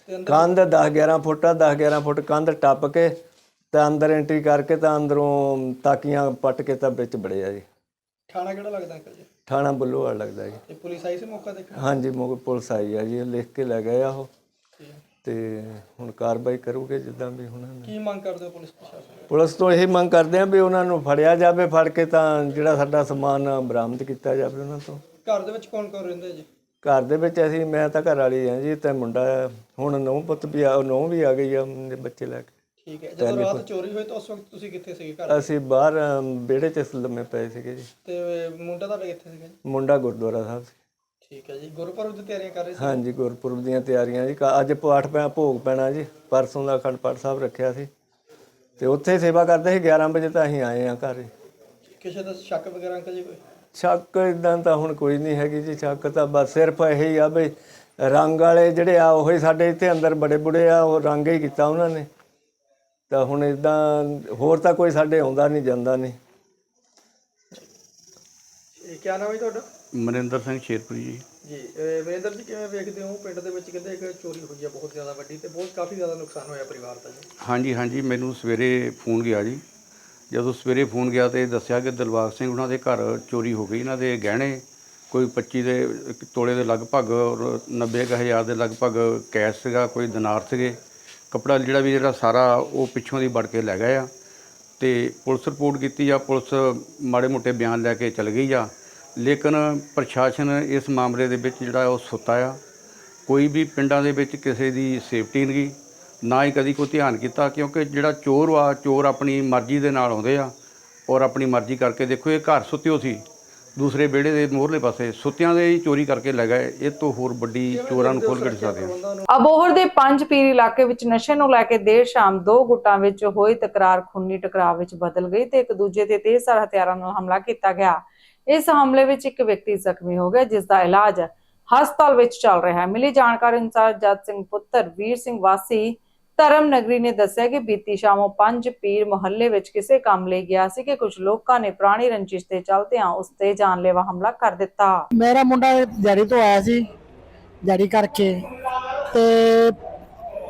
ਤੇ ਅੰਦਰ ਕੰਧ 10 11 ਫੁੱਟ ਆ 10 11 ਫੁੱਟ ਕੰਧ ਟੱਪ ਕੇ ਤੇ ਅੰਦਰ ਐਂਟਰੀ ਕਰਕੇ ਤਾਂ ਅੰਦਰੋਂ ਤਾਕੀਆਂ ਪੱਟ ਕੇ ਤਾਂ ਵਿੱਚ ਬੜੇ ਆ ਜੀ। ਥਾਣਾ ਕਿਹੜਾ ਲੱਗਦਾ ਅੰਕਲ ਜੀ? ਥਾਣਾ ਬੁੱਲੋਵਾਲ ਲੱਗਦਾ ਜੀ। ਤੇ ਪੁਲਿਸ ਆਈ ਸੀ ਮੌਕਾ ਦੇਖਣ? ਹਾਂਜੀ ਮੋਗ ਪੁਲਿਸ ਆਈ ਆ ਜੀ ਇਹ ਲਿਖ ਕੇ ਲੈ ਗਏ ਆ ਉਹ। ਤੇ ਹੁਣ ਕਾਰਵਾਈ ਕਰੂਗੇ ਜਿੱਦਾਂ ਵੀ ਹੁਣ ਕੀ ਮੰਗ ਕਰਦੇ ਹੋ ਪੁਲਿਸ ਪ੍ਰਸ਼ਾਸਨ ਤੋਂ? ਪੁਲਿਸ ਤੋਂ ਇਹੀ ਮੰਗ ਕਰਦੇ ਆ ਵੀ ਉਹਨਾਂ ਨੂੰ ਫੜਿਆ ਜਾਵੇ ਫੜ ਕੇ ਤਾਂ ਜਿਹੜਾ ਸਾਡਾ ਸਮਾਨ ਬਰਾਮਦ ਕੀਤਾ ਜਾਵੇ ਉਹਨਾਂ ਤੋਂ। ਘਰ ਦੇ ਵਿੱਚ ਕੌਣ ਕੌਣ ਰਹਿੰਦੇ ਜੀ? ਘਰ ਦੇ ਵਿੱਚ ਅਸੀਂ ਮੈਂ ਤਾਂ ਘਰ ਵਾਲੀ ਆ ਜੀ ਤੇ ਮੁੰਡਾ ਆ। ਹੁਣ ਨੌ ਪੁੱਤ ਵੀ ਆ ਨੌ ਵੀ ਆ ਗਈ ਆ ਬੱਚੇ ਲੈ ਕੇ। ਠੀਕ ਹੈ ਜਦੋਂ ਰਾਤ ਚੋਰੀ ਹੋਈ ਤਾਂ ਉਸ ਵਕਤ ਤੁਸੀਂ ਕਿੱਥੇ ਸੀਗੇ ਘਰ? ਅਸੀਂ ਬਾਹਰ ਅਮ, ਵਿਹੜੇ 'ਚ ਲੰਮੇ ਪਏ ਸੀਗੇ ਜੀ। ਤੇ ਮੁੰਡਾ ਤੁਹਾਡਾ ਕਿੱਥੇ ਸੀਗਾ ਜੀ? ਮੁੰਡਾ ਗੁਰਦੁਆਰਾ ਸਾਹਿਬ ਸੀ। ਠੀਕ ਹੈ ਜੀ ਗੁਰਪੁਰਬ ਦੀ ਤਿਆਰੀਆਂ ਕਰ ਰਹੇ ਸੀ? ਹਾਂਜੀ ਗੁਰਪੁਰਬ ਦੀਆਂ ਤਿਆਰੀਆਂ ਜੀ। ਕ- ਅੱਜ ਪਾਠ ਪਿਆ ਭੋਗ ਪੈਣਾ ਜੀ। ਪਰਸੋਂ ਦਾ ਅਖੰਡ ਪਾਠ ਸਾਹਿਬ ਰੱਖਿਆ ਸੀ। ਤੇ ਉੱਥੇ ਸੇਵਾ ਕਰਦੇ ਸੀ 11 ਵਜੇ ਤਾਂ ਅਸੀਂ ਆਏ ਆ ਘਰ ਕਿਸੇ ਦਾ ਸ਼ੱਕ ਵਗੈਰਾ ਅੰਕਲ ਜੀ ਕੋਈ? ਸ਼ੱਕ ਇਦਾਂ ਤਾਂ ਹੁਣ ਕੋਈ ਨਹੀਂ ਹੈਗੀ ਜੀ। ਸ਼ੱਕ ਤਾਂ ਬਸ ਸਿਰਫ ਇਹੀ ਆ ਵੀ ਰੰਗ ਵਾਲੇ ਜਿਹੜੇ ਆ ਉਹੀ ਸਾਡੇ ਇੱਥੇ ਅੰਦਰ ਬੜੇ ਬੁੜੇ ਆ ਉਹ ਰੰਗ ਹੀ ਕੀਤਾ ਉਹਨਾਂ ਨੇ। ਤਾਂ ਹੁਣ ਇਦਾਂ ਹੋਰ ਤਾਂ ਕੋਈ ਸਾਡੇ ਆਉਂਦਾ ਨਹੀਂ ਜਾਂਦਾ ਨਹੀਂ। ਇਹ ਕੀ ਨਾਮ ਹੈ ਜੀ ਤੁਹਾਡਾ? ਮਨਿੰਦਰ ਸਿੰਘ ਸ਼ੇਰਪੁਰੀ ਜੀ। ਜੀ ਵੀਰੇਂਦਰ ਜੀ ਕਿਵੇਂ ਵੇਖਦੇ ਹੋ? ਪਿੰਡ ਦੇ ਵਿੱਚ ਕਹਿੰਦੇ ਇੱਕ ਚੋਰੀ ਹੋਈ ਹੈ ਬਹੁਤ ਜ਼ਿਆਦਾ ਵੱਡੀ ਤੇ ਬਹੁਤ ਕਾਫੀ ਜ਼ਿਆਦਾ ਨੁਕਸਾਨ ਹੋਇਆ ਪਰਿਵਾਰ ਦਾ ਜੀ। ਹਾਂਜੀ ਹਾਂਜੀ ਮੈਨੂੰ ਸਵੇਰੇ ਫੋਨ ਗਿਆ ਜੀ। ਜਦੋਂ ਸਵੇਰੇ ਫੋਨ ਗਿਆ ਤੇ ਦੱਸਿਆ ਕਿ ਦਿਲਬਾਗ ਸਿੰਘ ਉਹਨਾਂ ਦੇ ਘਰ ਚੋਰੀ ਹੋ ਗਈ ਇਹਨਾਂ ਦੇ ਗਹਿਣੇ ਕੋਈ 25 ਦੇ ਤੋਲੇ ਦੇ ਲਗਭਗ ਔਰ 90 ਕੁ ਹਜ਼ਾਰ ਦੇ ਲਗਭਗ ਕੈਸ਼ ਸੀਗਾ ਕੋਈ ਦਿਨਾਰ ਸੀਗੇ। ਕਪੜਾ ਜਿਹੜਾ ਵੀ ਜਿਹੜਾ ਸਾਰਾ ਉਹ ਪਿੱਛੋਂ ਦੀ ਵੜ ਕੇ ਲੈ ਗਏ ਆ ਤੇ ਪੁਲਿਸ ਰਿਪੋਰਟ ਕੀਤੀ ਆ, ਪੁਲਿਸ ਮਾੜੇ ਮੋਟੇ ਬਿਆਨ ਲੈ ਕੇ ਚਲ ਗਈ ਆ। ਲੇਕਿਨ ਪ੍ਰਸ਼ਾਸਨ ਇਸ ਮਾਮਲੇ ਦੇ ਵਿੱਚ ਜਿਹੜਾ ਉਹ ਸੁੱਤਾ ਆ। ਕੋਈ ਵੀ ਪਿੰਡਾਂ ਦੇ ਵਿੱਚ ਕਿਸੇ ਦੀ ਸੇਫਟੀ ਨਹੀਂ ਗਈ, ਨਾ ਹੀ ਕਦੀ ਕੋਈ ਧਿਆਨ ਕੀਤਾ, ਕਿਉਂਕਿ ਜਿਹੜਾ ਚੋਰ ਆ ਚੋਰ ਆਪਣੀ ਮਰਜ਼ੀ ਦੇ ਨਾਲ ਆਉਂਦੇ ਆ। ਔਰ ਆਪਣੀ ਮਰਜ਼ੀ ਕਰਕੇ ਦੇਖੋ, ਇਹ ਘਰ ਸੁੱਤਿਓ ਸੀ। ਦੂਸਰੇ ਵਿਹੜੇ ਦੇ ਮੋਹਰਲੇ ਪਾਸੇ ਸੁੱਤਿਆਂ ਦੇ ਹੀ ਚੋਰੀ ਕਰਕੇ ਲੈ ਗਏ। ਇਹ ਤੋਂ ਹੋਰ ਵੱਡੀ ਚੋਰਾਂ ਨੂੰ ਖੋਲ ਕੇ ਸਕਦੇ ਆ ਅਬੋਹਰ ਦੇ ਪੰਜ ਪੀਰ ਇਲਾਕੇ ਵਿੱਚ ਨਸ਼ੇ ਨੂੰ ਲੈ ਕੇ ਦੇਰ ਸ਼ਾਮ ਦੋ ਗੁੱਟਾਂ ਵਿੱਚ ਹੋਈ ਤਕਰਾਰ, ਖੂਨੀ ਟਕਰਾਅ ਵਿੱਚ ਬਦਲ ਗਈ ਤੇ ਇੱਕ ਦੂਜੇ ਤੇ ਤੇਜ਼ਧਾਰ ਹਥਿਆਰਾਂ ਨਾਲ ਹਮਲਾ ਕੀਤਾ ਗਿਆ। ਇਸ ਹਮਲੇ ਵਿੱਚ ਇੱਕ ਵਿਅਕਤੀ ਜ਼ਖਮੀ ਹੋ ਗਿਆ ਜਿਸ ਦਾ ਇਲਾਜ ਹਸਪਤਾਲ ਵਿੱਚ ਚੱਲ ਰਿਹਾ ਹੈ। ਮਿਲੀ ਜਾਣਕਾਰੀ ਅਨੁਸਾਰ ਜੱਜ ਸਿੰਘ ਪੁੱਤਰ ਵੀਰ ਸਿੰਘ ਵਾਸੀ ਧਰਮ ਨਗਰੀ ਨੇ ਦੱਸਿਆ ਕਿ ਬੀਤੀ ਸ਼ਾਮੋਂ ਪੰਜ ਪੀਰ ਮੁਹੱਲੇ ਵਿੱਚ ਕਿਸੇ ਕੰਮ ਲਈ ਗਿਆ ਸੀ ਕਿ ਕੁਝ ਲੋਕਾਂ ਨੇ ਪੁਰਾਣੀ ਰੰਜਿਸ਼ ਦੇ ਚਲਦਿਆਂ ਉਸ ਤੇ ਜਾਨਲੇਵਾ ਹਮਲਾ ਕਰ ਦਿੱਤਾ। ਮੇਰਾ ਮੁੰਡਾ ਦਿਹਾੜੀ ਤੋਂ ਆਇਆ ਸੀ, ਦਿਹਾੜੀ ਕਰਕੇ ਤੇ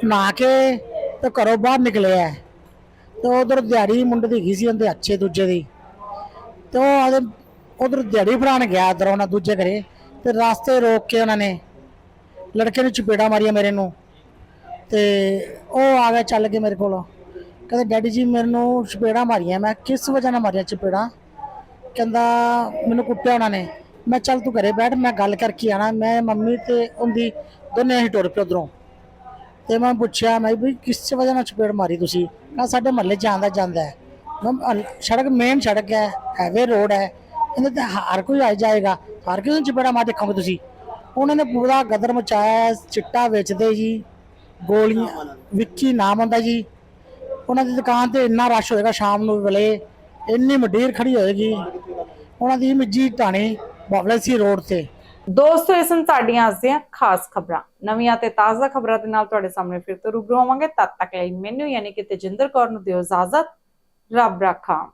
ਨਾ ਕੇ ਤੇ ਘਰੋਂ ਬਾਹਰ ਨਿਕਲਿਆ ਤੇ ਉਧਰ ਦਿਹਾੜੀ ਮੁੰਡੇ ਦੀ ਗਈ ਸੀ, ਉਹਦੇ ਅੱਛੇ ਦੂਜੇ ਦੀ। ਤੇ ਉਹ ਆਦੇ ਉਧਰ ਦਿਹਾੜੀ ਫੜਾਉਣ ਗਿਆ ਉਧਰ ਉਹਨਾਂ ਦੂਜੇ ਘਰੇ ਤੇ ਰਾਸਤੇ ਰੋਕ ਕੇ ਉਹਨਾਂ ਨੇ ਲੜਕੇ ਨੂੰ ਚਪੇੜਾ ਮਾਰੀਆਂ ਮੇਰੇ ਨੂੰ। ਤੇ ਉਹ ਆ ਗਿਆ ਚੱਲ ਕੇ ਮੇਰੇ ਕੋਲ। ਕਹਿੰਦਾ, ਡੈਡੀ ਜੀ, ਮੈਨੂੰ ਚਪੇੜਾ ਮਾਰੀਆਂ। ਮੈਂ ਕਿਸ ਵਜ੍ਹਾ ਨਾਲ ਮਾਰੀਆਂ ਚਪੇੜਾ? ਕਹਿੰਦਾ, ਮੈਨੂੰ ਕੁੱਟਿਆ ਉਹਨਾਂ ਨੇ। ਮੈਂ ਚੱਲ ਤੂੰ ਘਰੇ ਬੈਠ, ਮੈਂ ਗੱਲ ਕਰਕੇ ਆਣਾ। ਮੈਂ ਮੰਮੀ ਤੇ ਉਹਦੀ ਦੋਨੇ ਹੀ ਟੁਰ ਪਏ ਉੱਧਰੋਂ। ਤੇ ਮੈਂ ਪੁੱਛਿਆ, ਮੈਂ ਵੀ ਕਿਸ ਵਜ੍ਹਾ ਨਾਲ ਚਪੇੜ ਮਾਰੀ ਤੁਸੀਂ? ਕਹਿੰਦਾ ਸਾਡੇ ਮਹੱਲੇ ਜਾਂਦਾ ਜਾਂਦਾ ਹੈ। ਸੜਕ ਮੇਨ ਸੜਕ ਹੈ ਹਾਈਵੇ ਰੋਡ ਹੈ। ਇਹਦੇ ਤੇ ਹਰ ਕੋਈ ਆ ਜਾਏਗਾ। ਹਰ ਕਿਸੇ ਨੂੰ ਚਪੇੜਾ ਮਾਰ ਦੇਖੋਗੇ ਤੁਸੀਂ। ਉਹਨਾਂ ਨੇ ਪੂਰਾ ਗਦਰ ਮਚਾਇਆ, ਚਿੱਟਾ ਵੇਚਦੇ ਜੀ। ਗੋਲੀਆਂ ਵਿੱਕੀ ਨਾਮ ਹੁੰਦਾ ਜੀ। ਉਹਨਾਂ ਦੀ ਦੁਕਾਨ ਤੇ ਇੰਨਾ ਰਸ਼ ਹੋਏਗਾ ਸ਼ਾਮ ਨੂੰ ਵੇਲੇ ਇੰਨੀ ਮਡੀਰ ਖੜੀ ਹੋਏਗੀ। ਉਹਨਾਂ ਦੀ ਮਿੱਜੀ ਟਾਣੀ ਬਾਬਲਾ ਸੀ ਰੋਡ ਤੇ। ਦੋਸਤੋ ਇਹ ਸਨ ਸਾਡੀਆਂ ਅੱਜ ਦੀਆਂ ਖਾਸ ਖਬਰਾਂ। ਨਵੀਆਂ ਤੇ ਤਾਜ਼ਾ ਖਬਰਾਂ ਦੇ ਨਾਲ ਤੁਹਾਡੇ ਸਾਹਮਣੇ ਫਿਰ ਤੋਂ ਰੂਬਰੂ ਹੋਵਾਂਗੇ। ਤਦ ਤੱਕ ਲਈ ਮੈਨੂੰ ਯਾਨੀ ਕਿ ਤੇਜਿੰਦਰ ਕੌਰ ਨੂੰ ਦਿਓ ਇਜਾਜ਼ਤ। ਰੱਬ ਰਾਖਾ।